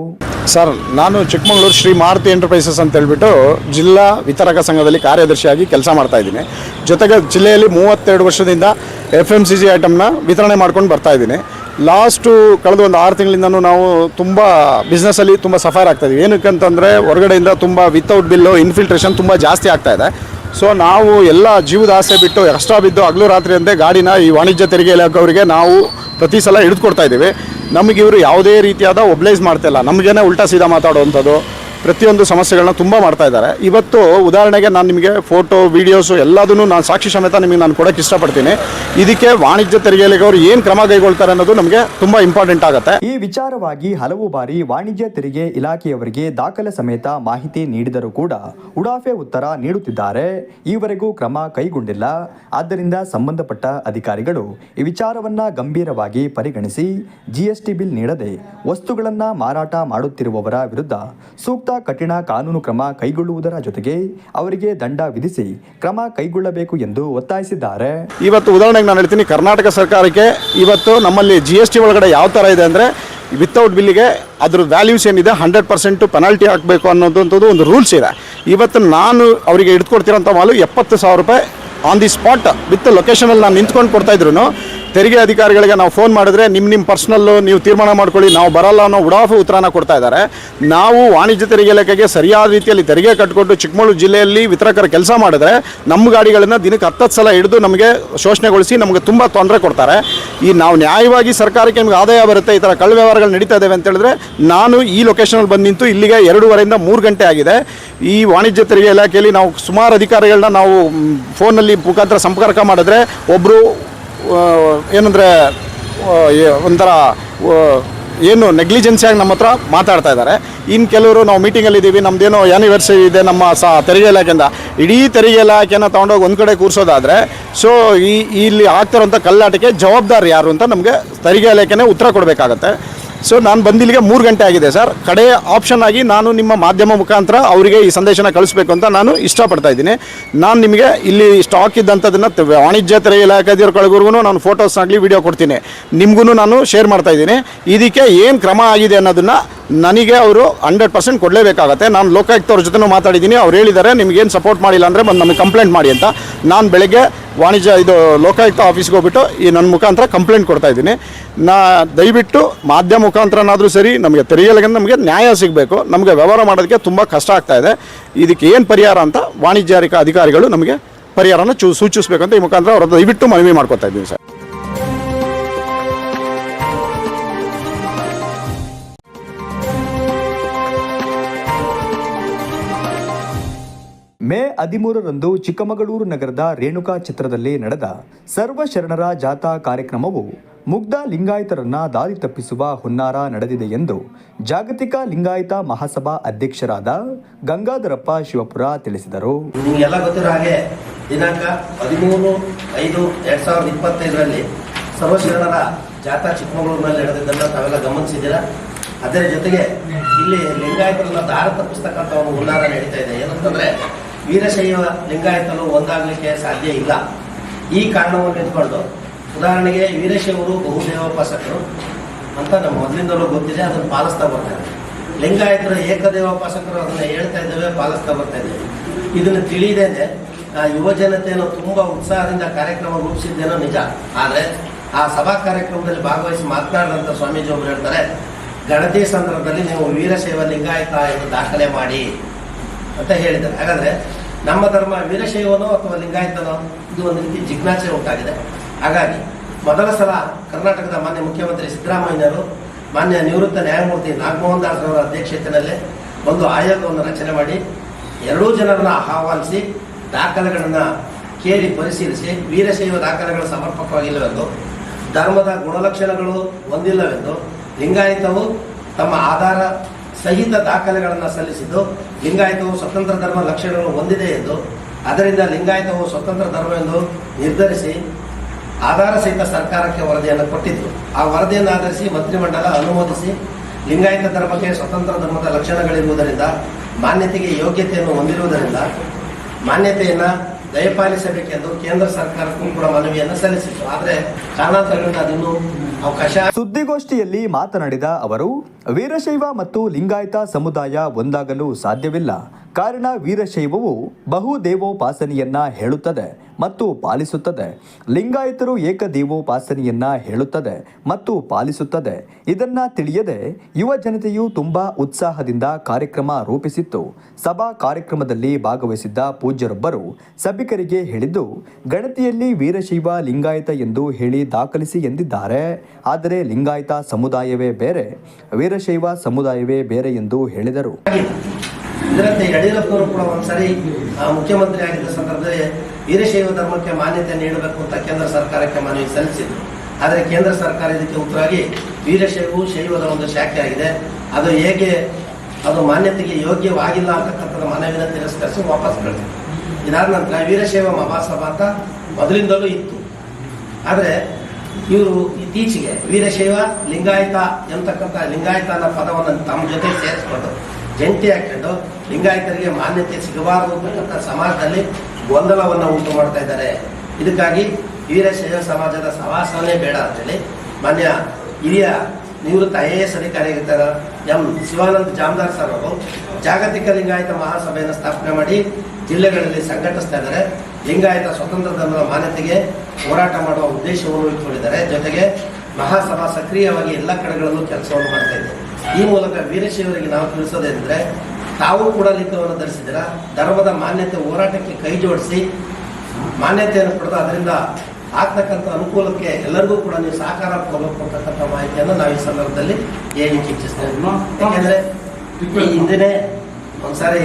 ಸರ್, ನಾನು ಚಿಕ್ಕಮಗಳೂರು ಶ್ರೀ ಮಾರುತಿ ಎಂಟರ್ಪ್ರೈಸಸ್ ಅಂತ ಹೇಳ್ಬಿಟ್ಟು ಜಿಲ್ಲಾ ವಿತರಕ ಸಂಘದಲ್ಲಿ ಕಾರ್ಯದರ್ಶಿಯಾಗಿ ಕೆಲಸ ಮಾಡ್ತಾ ಇದ್ದೀನಿ. ಜೊತೆಗೆ ಜಿಲ್ಲೆಯಲ್ಲಿ ಮೂವತ್ತೆರಡು ವರ್ಷದಿಂದ ಎಫ್ ಎಂ ಸಿ ಜಿ ಐಟಮ್ನ ವಿತರಣೆ ಮಾಡ್ಕೊಂಡು ಬರ್ತಾ ಇದ್ದೀನಿ. ಲಾಸ್ಟು ಕಳೆದ ಒಂದು ಆರು ತಿಂಗಳಿಂದನೂ ನಾವು ತುಂಬ ಬಿಸ್ನೆಸ್ಸಲ್ಲಿ ತುಂಬ ಸಫರ್ ಆಗ್ತಾ ಇದ್ದೀವಿ. ಏನಕ್ಕೆ ಅಂತಂದರೆ ಹೊರಗಡೆಯಿಂದ ತುಂಬ ವಿತೌಟ್ ಬಿಲ್ಲು ಇನ್ಫಿಲ್ಟ್ರೇಷನ್ ತುಂಬ ಜಾಸ್ತಿ ಆಗ್ತಾ ಇದೆ. ಸೊ ನಾವು ಎಲ್ಲ ಜೀವದ ಆಸೆ ಬಿಟ್ಟು ಎಕ್ಸ್ಟ್ರಾ ಬಿದ್ದು ಹಗಲು ರಾತ್ರಿ ಅಂತೆ ಗಾಡಿನ ಈ ವಾಣಿಜ್ಯ ತೆರಿಗೆ ಇಲಾಖೆಯವರಿಗೆ ನಾವು ಪ್ರತಿ ಸಲ ಹಿಡಿದುಕೊಡ್ತಾ ಇದ್ದೀವಿ. ನಮಗೆ ಇವರು ಯಾವುದೇ ರೀತಿಯಾದ ಒಬ್ಲೈಸ್ ಮಾಡ್ತಾ ಇಲ್ಲ. ನಮಗೇನೆ ಉಲ್ಟಾ ಸೀದಾ ಮಾತಾಡುವಂಥದ್ದು. ಪ್ರತಿಯೊಂದು ಸಮಸ್ಯೆಗಳನ್ನ ತುಂಬ ಮಾಡ್ತಾ ಇದ್ದಾರೆ. ಇವತ್ತು ಉದಾಹರಣೆಗೆ ನಾನು ನಿಮಗೆ ಫೋಟೋ ವೀಡಿಯೋಸು ಎಲ್ಲದನ್ನು ನಾನು ಸಾಕ್ಷಿ ಸಮೇತ ನಿಮಗೆ ನಾನು ಕೊಡೋಕ್ಕೆ ಇಷ್ಟಪಡ್ತೀನಿ. ಇದಕ್ಕೆ ವಾಣಿಜ್ಯ ತೆರಿಗೆ ಅವರು ಏನು ಕ್ರಮ ಕೈಗೊಳ್ತಾರೆ ಅನ್ನೋದು ನಮಗೆ ತುಂಬ ಇಂಪಾರ್ಟೆಂಟ್ ಆಗುತ್ತೆ. ಈ ವಿಚಾರವಾಗಿ ಹಲವು ಬಾರಿ ವಾಣಿಜ್ಯ ತೆರಿಗೆ ಇಲಾಖೆಯವರಿಗೆ ದಾಖಲೆ ಸಮೇತ ಮಾಹಿತಿ ನೀಡಿದರೂ ಕೂಡ ಉಡಾಫೆ ಉತ್ತರ ನೀಡುತ್ತಿದ್ದಾರೆ. ಈವರೆಗೂ ಕ್ರಮ ಕೈಗೊಂಡಿಲ್ಲ. ಆದ್ದರಿಂದ ಸಂಬಂಧಪಟ್ಟ ಅಧಿಕಾರಿಗಳು ಈ ವಿಚಾರವನ್ನ ಗಂಭೀರವಾಗಿ ಪರಿಗಣಿಸಿ ಜಿಎಸ್ಟಿ ಬಿಲ್ ನೀಡದೆ ವಸ್ತುಗಳನ್ನ ಮಾರಾಟ ಮಾಡುತ್ತಿರುವವರ ವಿರುದ್ಧ ಸೂಕ್ತ ಕಠಿಣ ಕಾನೂನು ಕ್ರಮ ಕೈಗೊಳ್ಳುವುದರ ಜೊತೆಗೆ ಅವರಿಗೆ ದಂಡ ವಿಧಿಸಿ ಕ್ರಮ ಕೈಗೊಳ್ಳಬೇಕು ಎಂದು ಒತ್ತಾಯಿಸಿದ್ದಾರೆ. ಇವತ್ತು ಉದಾಹರಣೆಗೆ ನಾನು ಹೇಳ್ತೀನಿ, ಕರ್ನಾಟಕ ಸರ್ಕಾರಕ್ಕೆ ಇವತ್ತು ನಮ್ಮಲ್ಲಿ ಜಿ ಎಸ್ ಟಿ ಒಳಗಡೆ ಯಾವ ಥರ ಇದೆ ಅಂದರೆ ವಿತೌಟ್ ಬಿಲ್ಲಿಗೆ ಅದ್ರ ವ್ಯಾಲ್ಯೂಸ್ ಏನಿದೆ ಹಂಡ್ರೆಡ್ ಪರ್ಸೆಂಟು ಪೆನಾಲ್ಟಿ ಹಾಕಬೇಕು ಅನ್ನೋದಂಥದ್ದು ಒಂದು ರೂಲ್ಸ್ ಇದೆ. ಇವತ್ತು ನಾನು ಅವರಿಗೆ ಹಿಡ್ಕೊಡ್ತಿರೋಂಥ ಮಾಲು ಎಪ್ಪತ್ತು ಸಾವಿರ ರೂಪಾಯಿ ಆನ್ ದಿ ಸ್ಪಾಟ್ ವಿತ್ ಲೊಕೇಶನಲ್ಲಿ ನಾನು ನಿಂತ್ಕೊಂಡು ಕೊಡ್ತಾ ಇದ್ರು ತೆರಿಗೆ ಅಧಿಕಾರಿಗಳಿಗೆ ನಾವು ಫೋನ್ ಮಾಡಿದ್ರೆ ನಿಮ್ಮ ನಿಮ್ಮ ಪರ್ಸ್ನಲ್ಲು ನೀವು ತೀರ್ಮಾನ ಮಾಡ್ಕೊಳ್ಳಿ, ನಾವು ಬರಲ್ಲ ಅನ್ನೋ ಉಡಾಫ್ ಉತ್ತರನ ಕೊಡ್ತಾ ಇದ್ದಾರೆ. ನಾವು ವಾಣಿಜ್ಯ ತೆರಿಗೆ ಇಲಾಖೆಗೆ ಸರಿಯಾದ ರೀತಿಯಲ್ಲಿ ತೆರಿಗೆ ಕಟ್ಟಿಕೊಟ್ಟು ಚಿಕ್ಕಮಗಳೂರು ಜಿಲ್ಲೆಯಲ್ಲಿ ವಿತರಕರ ಕೆಲಸ ಮಾಡಿದ್ರೆ ನಮ್ಮ ಗಾಡಿಗಳನ್ನು ದಿನಕ್ಕೆ ಹತ್ತತ್ತು ಸಲ ಹಿಡಿದು ನಮಗೆ ಶೋಷಣೆಗೊಳಿಸಿ ನಮಗೆ ತುಂಬ ತೊಂದರೆ ಕೊಡ್ತಾರೆ. ಈ ನಾವು ನ್ಯಾಯವಾಗಿ ಸರ್ಕಾರಕ್ಕೆ ನಮಗೆ ಆದಾಯ ಬರುತ್ತೆ, ಈ ಥರ ಕಳ್ಳ ವ್ಯವಹಾರಗಳು ನಡೀತಾ ಇದ್ದಾವೆ ಅಂತ ಹೇಳಿದ್ರೆ ನಾನು ಈ ಲೊಕೇಶನಲ್ಲಿ ಬಂದು ನಿಂತು ಇಲ್ಲಿಗೆ ಎರಡೂವರೆಯಿಂದ ಮೂರು ಗಂಟೆ ಆಗಿದೆ. ಈ ವಾಣಿಜ್ಯ ತೆರಿಗೆ ಇಲಾಖೆಯಲ್ಲಿ ನಾವು ಸುಮಾರು ಅಧಿಕಾರಿಗಳನ್ನ ನಾವು ಫೋನಲ್ಲಿ ಮುಖಾಂತರ ಸಂಪರ್ಕ ಮಾಡಿದ್ರೆ ಒಬ್ಬರು ಏನಂದರೆ ಒಂಥರ ಏನು ನೆಗ್ಲಿಜೆನ್ಸಿಯಾಗಿ ನಮ್ಮ ಹತ್ರ ಮಾತಾಡ್ತಾ ಇದ್ದಾರೆ. ಇನ್ನು ಕೆಲವರು ನಾವು ಮೀಟಿಂಗಲ್ಲಿ ಇದ್ದೀವಿ ನಮ್ಮದೇನೋ ಆ್ಯನಿವರ್ಸರಿ ಇದೆ ನಮ್ಮ ಸ ತೆರಿಗೆ ಇಲಾಖೆಯಿಂದ. ಇಡೀ ತೆರಿಗೆ ಇಲಾಖೆನ ತೊಗೊಂಡೋಗಿ ಒಂದು ಕಡೆ ಕೂರಿಸೋದಾದರೆ ಸೊ ಈ, ಇಲ್ಲಿ ಆಗ್ತಿರೋಂಥ ಕಲ್ಲಾಟಕ್ಕೆ ಜವಾಬ್ದಾರಿ ಯಾರು ಅಂತ ನಮಗೆ ತೆರಿಗೆ ಇಲಾಖೆನೇ ಉತ್ತರ ಕೊಡಬೇಕಾಗತ್ತೆ. ಸೊ ನಾನು ಬಂದಿಲ್ಲಿಗೆ ಮೂರು ಗಂಟೆ ಆಗಿದೆ ಸರ್ ಕಡೆ ಆಪ್ಷನ್ ಆಗಿ ನಾನು ನಿಮ್ಮ ಮಾಧ್ಯಮ ಮುಖಾಂತರ ಅವರಿಗೆ ಈ ಸಂದೇಶನ ಕಳಿಸ್ಬೇಕು ಅಂತ ನಾನು ಇಷ್ಟಪಡ್ತಾ ಇದ್ದೀನಿ. ನಾನು ನಿಮಗೆ ಇಲ್ಲಿ ಸ್ಟಾಕ್ ಇದ್ದಂಥದ್ದನ್ನು ವಾಣಿಜ್ಯ ವಾಣಿಜ್ಯ, ತೆರಿಗೆ ಇಲಾಖೆದವ್ರಿಗೂ ನಾನು ಫೋಟೋಸ್ ಆಗಲಿ ವಿಡಿಯೋ ಕೊಡ್ತೀನಿ. ನಿಮಗೂ ನಾನು ಶೇರ್ ಮಾಡ್ತಾ ಇದ್ದೀನಿ. ಇದಕ್ಕೆ ಏನು ಕ್ರಮ ಆಗಿದೆ ಅನ್ನೋದನ್ನು ನನಗೆ ಅವರು ಹಂಡ್ರೆಡ್ ಪರ್ಸೆಂಟ್ ಕೊಡಲೇಬೇಕಾಗತ್ತೆ. ನಾನು ಲೋಕಾಯುಕ್ತವ್ರ ಜೊತೆನೂ ಮಾತಾಡಿದ್ದೀನಿ. ಅವ್ರು ಹೇಳಿದ್ದಾರೆ, ನಿಮಗೇನು ಸಪೋರ್ಟ್ ಮಾಡಿಲ್ಲ ಅಂದರೆ ಬಂದು ನಮಗೆ ಕಂಪ್ಲೇಂಟ್ ಮಾಡಿ ಅಂತ. ನಾನು ಬೆಳಗ್ಗೆ ವಾಣಿಜ್ಯ, ಇದು ಲೋಕಾಯುಕ್ತ ಆಫೀಸ್ಗೆ ಹೋಗ್ಬಿಟ್ಟು ಈ ನನ್ನ ಮುಖಾಂತರ ಕಂಪ್ಲೇಂಟ್ ಕೊಡ್ತಾ ಇದ್ದೀನಿ. ನಾ ದಯವಿಟ್ಟು ಮಾಧ್ಯಮ ಮುಖಾಂತರನಾದರೂ ಸರಿ, ನಮಗೆ ತೆರಿಗೆ ನಮಗೆ ನ್ಯಾಯ ಸಿಗಬೇಕು. ನಮಗೆ ವ್ಯವಹಾರ ಮಾಡೋದಕ್ಕೆ ತುಂಬ ಕಷ್ಟ ಆಗ್ತಾ ಇದೆ. ಇದಕ್ಕೆ ಏನು ಪರಿಹಾರ ಅಂತ ವಾಣಿಜ್ಯಾರಿಕ ಅಧಿಕಾರಿಗಳು ನಮಗೆ ಪರಿಹಾರನ ಚೂ ಸೂಚಿಸಬೇಕಂತ ಈ ಮುಖಾಂತರ ಅವರು ದಯವಿಟ್ಟು ಮನವಿ ಮಾಡ್ಕೊತಾ ಇದ್ದೀನಿ ಸರ್. ಮೇ ಹದಿಮೂರರಂದು ಚಿಕ್ಕಮಗಳೂರು ನಗರದ ರೇಣುಕಾ ಚಿತ್ರದಲ್ಲಿ ನಡೆದ ಸರ್ವ ಶರಣರ ಜಾಥಾ ಕಾರ್ಯಕ್ರಮವು ಮುಗ್ಧ ಲಿಂಗಾಯತರನ್ನ ದಾರಿ ತಪ್ಪಿಸುವ ಹುನ್ನಾರ ನಡೆದಿದೆ ಎಂದು ಜಾಗತಿಕ ಲಿಂಗಾಯತ ಮಹಾಸಭಾ ಅಧ್ಯಕ್ಷರಾದ ಗಂಗಾಧರಪ್ಪ ಶಿವಪುರ ತಿಳಿಸಿದರು. ನಿಮಗೆಲ್ಲ ಗೊತ್ತಿರೋ ಹಾಗೆ ದಿನಾಂಕ ಹದಿಮೂರು ಐದು ಎರಡ್ ಸಾವಿರದ ಇಪ್ಪತ್ತೈದರಲ್ಲಿ ಸರ್ವಶರಣರ ಜಾಥಾ ಚಿಕ್ಕಮಗಳೂರಿನಲ್ಲಿ ನಡೆದಿದ್ದನ್ನು ತಾವೆಲ್ಲ ಗಮನಿಸಿದ್ದೀರಾ? ಅದರ ಜೊತೆಗೆ ಇಲ್ಲಿ ಲಿಂಗಾಯತರನ್ನ ದಾರ ತಪ್ಪಿಸ್ತಕ್ಕಂಥ ಒಂದು ಹುನ್ನಾರ ನಡೀತಾ ಇದೆ. ಏನಂತಂದ್ರೆ ವೀರಶೈವ ಲಿಂಗಾಯತರು ಒಂದಾಗಲಿಕ್ಕೆ ಸಾಧ್ಯ ಇಲ್ಲ. ಈ ಕಾರಣವನ್ನು ಇಟ್ಕೊಂಡು ಉದಾಹರಣೆಗೆ ವೀರಶೈವರು ಬಹುದೇವೋಪಾಸಕರು ಅಂತ ನಮ್ಮ ಮೊದಲಿಂದಲೂ ಗೊತ್ತಿದೆ, ಅದನ್ನು ಪಾಲಿಸ್ತಾ ಬರ್ತಾರೆ ಲಿಂಗಾಯತರು ಏಕದೇವೋಪಾಸಕರು ಅದನ್ನ ಹೇಳ್ತಾ ಇದ್ದೇವೆ, ಪಾಲಿಸ್ತಾ ಬರ್ತಾ ಇದ್ದೇವೆ. ಇದನ್ನು ತಿಳಿದೇನೆ ಯುವ ಜನತೆಯನ್ನು ತುಂಬಾ ಉತ್ಸಾಹದಿಂದ ಕಾರ್ಯಕ್ರಮ ರೂಪಿಸಿದ್ದೇನೋ ನಿಜ. ಆದರೆ ಆ ಸಭಾ ಕಾರ್ಯಕ್ರಮದಲ್ಲಿ ಭಾಗವಹಿಸಿ ಮಾತನಾಡಿದಂತ ಸ್ವಾಮೀಜಿ ಅವರು ಹೇಳ್ತಾರೆ, ಗಣತಿ ಸಂದರ್ಭದಲ್ಲಿ ನೀವು ವೀರಶೈವ ಲಿಂಗಾಯತ ಎಂದು ದಾಖಲೆ ಮಾಡಿ. ಅಂತ ಹೇಳಿದ್ದಾರೆ. ಹಾಗಾದ್ರೆ ನಮ್ಮ ಧರ್ಮ ವೀರಶೈವನೋ ಅಥವಾ ಲಿಂಗಾಯತನೋ ಇದು ಒಂದು ರೀತಿ ಜಿಜ್ಞಾಸೆ ಉಂಟಾಗಿದೆ. ಹಾಗಾಗಿ ಮೊದಲ ಸಲ ಕರ್ನಾಟಕದ ಮಾನ್ಯ ಮುಖ್ಯಮಂತ್ರಿ ಸಿದ್ದರಾಮಯ್ಯರು ಮಾನ್ಯ ನಿವೃತ್ತ ನ್ಯಾಯಮೂರ್ತಿ ನಾಗಮೋಹನ್ ದಾಸ್ ಅವರ ಅಧ್ಯಕ್ಷತೆಯಲ್ಲಿ ಒಂದು ಆಯೋಗವನ್ನು ರಚನೆ ಮಾಡಿ ಎರಡೂ ಜನರನ್ನ ಆಹ್ವಾನಿಸಿ ದಾಖಲೆಗಳನ್ನು ಕೇಳಿ ಪರಿಶೀಲಿಸಿ ವೀರಶೈವ ದಾಖಲೆಗಳು ಸಮರ್ಪಕವಾಗಿಲ್ಲವೆಂದು, ಧರ್ಮದ ಗುಣಲಕ್ಷಣಗಳು ಹೊಂದಿಲ್ಲವೆಂದು, ಲಿಂಗಾಯತವು ತಮ್ಮ ಆಧಾರ ಸಹಿತ ದಾಖಲೆಗಳನ್ನು ಸಲ್ಲಿಸಿದ್ದು, ಲಿಂಗಾಯತವು ಸ್ವತಂತ್ರ ಧರ್ಮ ಲಕ್ಷಣಗಳು ಹೊಂದಿದೆ ಎಂದು, ಅದರಿಂದ ಲಿಂಗಾಯತವು ಸ್ವತಂತ್ರ ಧರ್ಮ ಎಂದು ನಿರ್ಧರಿಸಿ ಆಧಾರ ಸಹಿತ ಸರ್ಕಾರಕ್ಕೆ ವರದಿಯನ್ನು ಕೊಟ್ಟಿದ್ದು ಆ ವರದಿಯನ್ನು ಆಧರಿಸಿ ಮಂತ್ರಿಮಂಡಲ ಅನುಮೋದಿಸಿ ಲಿಂಗಾಯತ ಧರ್ಮಕ್ಕೆ ಸ್ವತಂತ್ರ ಧರ್ಮದ ಲಕ್ಷಣಗಳಿರುವುದರಿಂದ, ಮಾನ್ಯತೆಗೆ ಯೋಗ್ಯತೆಯನ್ನು ಹೊಂದಿರುವುದರಿಂದ, ಮಾನ್ಯತೆಯನ್ನ ದಯಪಾಲಿಸಬೇಕೆಂದು ಕೇಂದ್ರ ಸರ್ಕಾರಕ್ಕೂ ಕೂಡ ಮನವಿಯನ್ನು ಸಲ್ಲಿಸಿತ್ತು. ಆದರೆ ಕಾರಣಾಂತರಗಳಿಂದ ಅದನ್ನು ಅವಕಾಶ ಸುದ್ದಿಗೋಷ್ಠಿಯಲ್ಲಿ ಮಾತನಾಡಿದ ಅವರು, ವೀರಶೈವ ಮತ್ತು ಲಿಂಗಾಯತ ಸಮುದಾಯ ಒಂದಾಗಲು ಸಾಧ್ಯವಿಲ್ಲ. ಕಾರಣ ವೀರಶೈವವು ಬಹುದೇವೋಪಾಸನೆಯನ್ನ ಹೇಳುತ್ತದೆ. ಮತ್ತು ಪಾಲಿಸುತ್ತದೆ. ಲಿಂಗಾಯತರು ಏಕದೇವೋಪಾಸನೆಯನ್ನ ಹೇಳುತ್ತದೆ ಮತ್ತು ಪಾಲಿಸುತ್ತದೆ. ಇದನ್ನ ತಿಳಿಯದೆ ಯುವ ಜನತೆಯು ತುಂಬಾ ಉತ್ಸಾಹದಿಂದ ಕಾರ್ಯಕ್ರಮ ರೂಪಿಸಿತ್ತು. ಸಭಾ ಕಾರ್ಯಕ್ರಮದಲ್ಲಿ ಭಾಗವಹಿಸಿದ್ದ ಪೂಜ್ಯರೊಬ್ಬರು ಸಭಿಕರಿಗೆ ಹೇಳಿದ್ದು, ಗಣತಿಯಲ್ಲಿ ವೀರಶೈವ ಲಿಂಗಾಯತ ಎಂದು ಹೇಳಿ ದಾಖಲಿಸಿ ಎಂದಿದ್ದಾರೆ. ಆದರೆ ಲಿಂಗಾಯತ ಸಮುದಾಯವೇ ಬೇರೆ, ವೀರಶೈವ ಸಮುದಾಯವೇ ಬೇರೆ ಎಂದು ಹೇಳಿದರು. ಇದರಂತೆ ಯಡಿಯೂರಪ್ಪನವರು ಕೂಡ ಒಂದ್ಸರಿ ಮುಖ್ಯಮಂತ್ರಿ ಆಗಿದ್ದ ಸಂದರ್ಭದಲ್ಲಿ ವೀರಶೈವ ಧರ್ಮಕ್ಕೆ ಮಾನ್ಯತೆ ನೀಡಬೇಕು ಅಂತ ಕೇಂದ್ರ ಸರ್ಕಾರಕ್ಕೆ ಮನವಿ ಸಲ್ಲಿಸಿದ್ರು. ಆದರೆ ಕೇಂದ್ರ ಸರ್ಕಾರ ಇದಕ್ಕೆ ಉತ್ತರವಾಗಿ ವೀರಶೈವವು ಶೈವದ ಒಂದು ಶಾಖೆ ಆಗಿದೆ ಅದು ಹೇಗೆ, ಅದು ಮಾನ್ಯತೆಗೆ ಯೋಗ್ಯವಾಗಿಲ್ಲ ಅಂತಕ್ಕಂಥದ್ದು ಮನವಿನ ತಿರಸ್ಕರಿಸಿ ವಾಪಸ್ ಕಳಿಸಿದ್ರು. ಇದಾದ ನಂತರ ವೀರಶೈವ ಮಹಾಸಭಾ ಅಂತ ಮೊದಲಿಂದಲೂ ಇತ್ತು. ಆದರೆ ಇವರು ಇತ್ತೀಚೆಗೆ ವೀರಶೈವ, ಲಿಂಗಾಯತ ಎಂತಕ್ಕಂಥ ಲಿಂಗಾಯತ ಅನ್ನೋ ಪದವನ್ನು ತಮ್ಮ ಜೊತೆ ಸೇರಿಸ್ಕೊಂಡು ಜಂಟಿ ಹಾಕೊಂಡು ಲಿಂಗಾಯತರಿಗೆ ಮಾನ್ಯತೆ ಸಿಗಬಾರದು ಅಂತಕ್ಕಂಥ ಸಮಾಜದಲ್ಲಿ ಗೊಂದಲವನ್ನು ಉಂಟು ಮಾಡ್ತಾ ಇದ್ದಾರೆ. ಇದಕ್ಕಾಗಿ ವೀರಶೈವ ಸಮಾಜದ ಸವಾಸವೇ ಬೇಡ ಅಂತೇಳಿ ಮಾನ್ಯ ಹಿರಿಯ ನಿವೃತ್ತ ಐ ಎ ಎಸ್ ಅಧಿಕಾರಿಯಾಗಿರ್ತಾರ ಎಂ ಶಿವಾನಂದ ಜಾಮದಾರ್ ಸರ್ ಅವರು ಜಾಗತಿಕ ಲಿಂಗಾಯತ ಮಹಾಸಭೆಯನ್ನು ಸ್ಥಾಪನೆ ಮಾಡಿ ಜಿಲ್ಲೆಗಳಲ್ಲಿ ಸಂಘಟಿಸ್ತಾ ಇದ್ದಾರೆ. ಲಿಂಗಾಯತ ಸ್ವತಂತ್ರ ಧರ್ಮದ ಮಾನ್ಯತೆಗೆ ಹೋರಾಟ ಮಾಡುವ ಉದ್ದೇಶವನ್ನು ಇಟ್ಟುಕೊಂಡಿದ್ದಾರೆ. ಜೊತೆಗೆ ಮಹಾಸಭಾ ಸಕ್ರಿಯವಾಗಿ ಎಲ್ಲ ಕಡೆಗಳಲ್ಲೂ ಕೆಲಸವನ್ನು ಮಾಡ್ತಾ ಇದೆ ಈ ಮೂಲಕ ವೀರಶೈವರಿಗೆ ನಾವು ತಿಳಿಸೋದೇನೆಂದ್ರೆ ತಾವು ಕೂಡ ಲಿಂಗವನ್ನು ಧರಿಸಿದಿರ ಧರ್ಮದ ಮಾನ್ಯತೆ ಹೋರಾಟಕ್ಕೆ ಕೈ ಜೋಡಿಸಿ ಮಾನ್ಯತೆಯನ್ನು ಪಡೆದು ಅದರಿಂದ ಆಗ್ತಕ್ಕಂಥ ಅನುಕೂಲಕ್ಕೆ ಎಲ್ಲರಿಗೂ ಕೂಡ ನೀವು ಸಹಕಾರ ಕೊಡಬೇಕು ಅಂತಕ್ಕಂಥ ಮಾಹಿತಿಯನ್ನು ನಾವು ಈ ಸಂದರ್ಭದಲ್ಲಿ ಹೇಳಲಿಕ್ಕೆ ಇಚ್ಛಿಸ್ತೇವೆ ಯಾಕೆಂದ್ರೆ ಈ ಹಿಂದಿನೇ ಒಂದ್ಸಾರಿ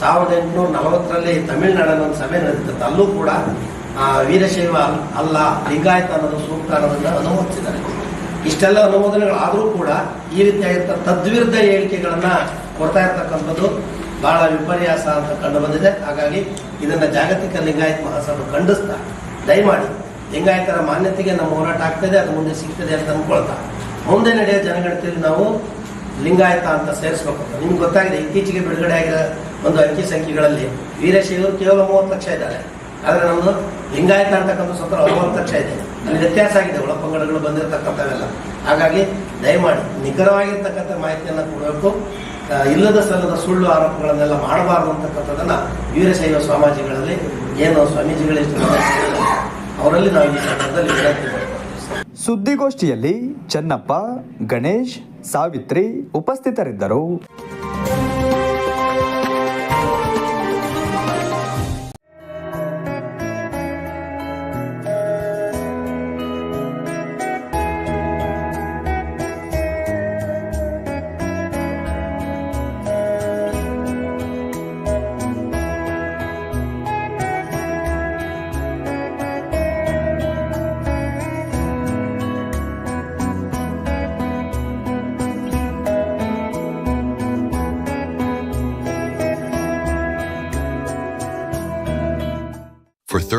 ಸಾವಿರದ ಎಂಟುನೂರ ನಲವತ್ತರಲ್ಲಿ ತಮಿಳುನಾಡಲ್ಲಿ ಒಂದು ಸಭೆ ನಡೆದಿತ್ತು. ಅಲ್ಲೂ ಕೂಡ ವೀರಶೈವ ಅಲ್- ಅಲ್ಲ, ಲಿಂಗಾಯತ ಅನ್ನೋದು, ಸೂಕ್ತ ಅನ್ನೋದನ್ನು ಅನುಮೋದಿಸಿದ್ದಾರೆ ಇಷ್ಟೆಲ್ಲ ಅನುಮೋದನೆಗಳಾದರೂ ಕೂಡ ಈ ರೀತಿಯಾಗಿರ್ತ ತದ್ವಿರುದ್ಧ ಹೇಳಿಕೆಗಳನ್ನ ಕೊಡ್ತಾ ಇರತಕ್ಕಂಥದ್ದು ಬಹಳ ವಿಪರ್ಯಾಸ ಅಂತ ಕಂಡು ಬಂದಿದೆ. ಹಾಗಾಗಿ ಇದನ್ನ ಜಾಗತಿಕ ಲಿಂಗಾಯತ ಮಹಾಸಭೆ ಖಂಡಿಸ್ತಾ, ದಯಮಾಡಿ ಲಿಂಗಾಯತರ ಮಾನ್ಯತೆಗೆ ನಮ್ಮ ಹೋರಾಟ ಆಗ್ತದೆ, ಅದು ಮುಂದೆ ಸಿಗ್ತದೆ ಅಂತ ಅಂದ್ಕೊಳ್ತಾ. ಮುಂದೆ ನಡೆಯೋ ಜನಗಣತಿಯಲ್ಲಿ ನಾವು ಲಿಂಗಾಯತ ಅಂತ ಸೇರಿಸ್ಬೇಕು ನಿಮ್ಗೆ ಗೊತ್ತಾಗಿದೆ, ಇತ್ತೀಚೆಗೆ ಬಿಡುಗಡೆ ಆಗಿರೋ ಒಂದು ಅಂಕಿ ಸಂಖ್ಯೆಗಳಲ್ಲಿ ವೀರಶೈವರು ಕೇವಲ ಮೂವತ್ತು ಲಕ್ಷ ಇದ್ದಾರೆ. ಆದರೆ ನಮ್ಮದು ಲಿಂಗಾಯತ ಅಂತಕ್ಕಂಥ ಸ್ವತಃ ಅರವತ್ತು ಲಕ್ಷ ಇದೆ. ಅಲ್ಲಿ ವ್ಯತ್ಯಾಸ ಆಗಿದೆ ಒಳಪಂಗಡಗಳು ಬಂದಿರತಕ್ಕಂಥವೆಲ್ಲ. ಹಾಗಾಗಿ ದಯಮಾಡಿ ನಿಖರವಾಗಿರ್ತಕ್ಕಂಥ ಮಾಹಿತಿಯನ್ನು ಕೊಡಬೇಕು. ಇಲ್ಲದ ಸಲ್ಲದ ಸುಳ್ಳು ಆರೋಪಗಳನ್ನೆಲ್ಲ ಮಾಡಬಾರದು ಅಂತಕ್ಕಂಥದ್ದನ್ನ ವೀರಶೈವ ಸ್ವಾಮೀಜಿಗಳಲ್ಲಿ ಏನು ಸ್ವಾಮೀಜಿಗಳಿಷ್ಟು ಅವರಲ್ಲಿ ನಾವು ಈ ಸಂದರ್ಭದಲ್ಲಿ ಸುದ್ದಿಗೋಷ್ಠಿಯಲ್ಲಿ ಚನ್ನಪ್ಪ, ಗಣೇಶ್, ಸಾವಿತ್ರಿ ಉಪಸ್ಥಿತರಿದ್ದರು.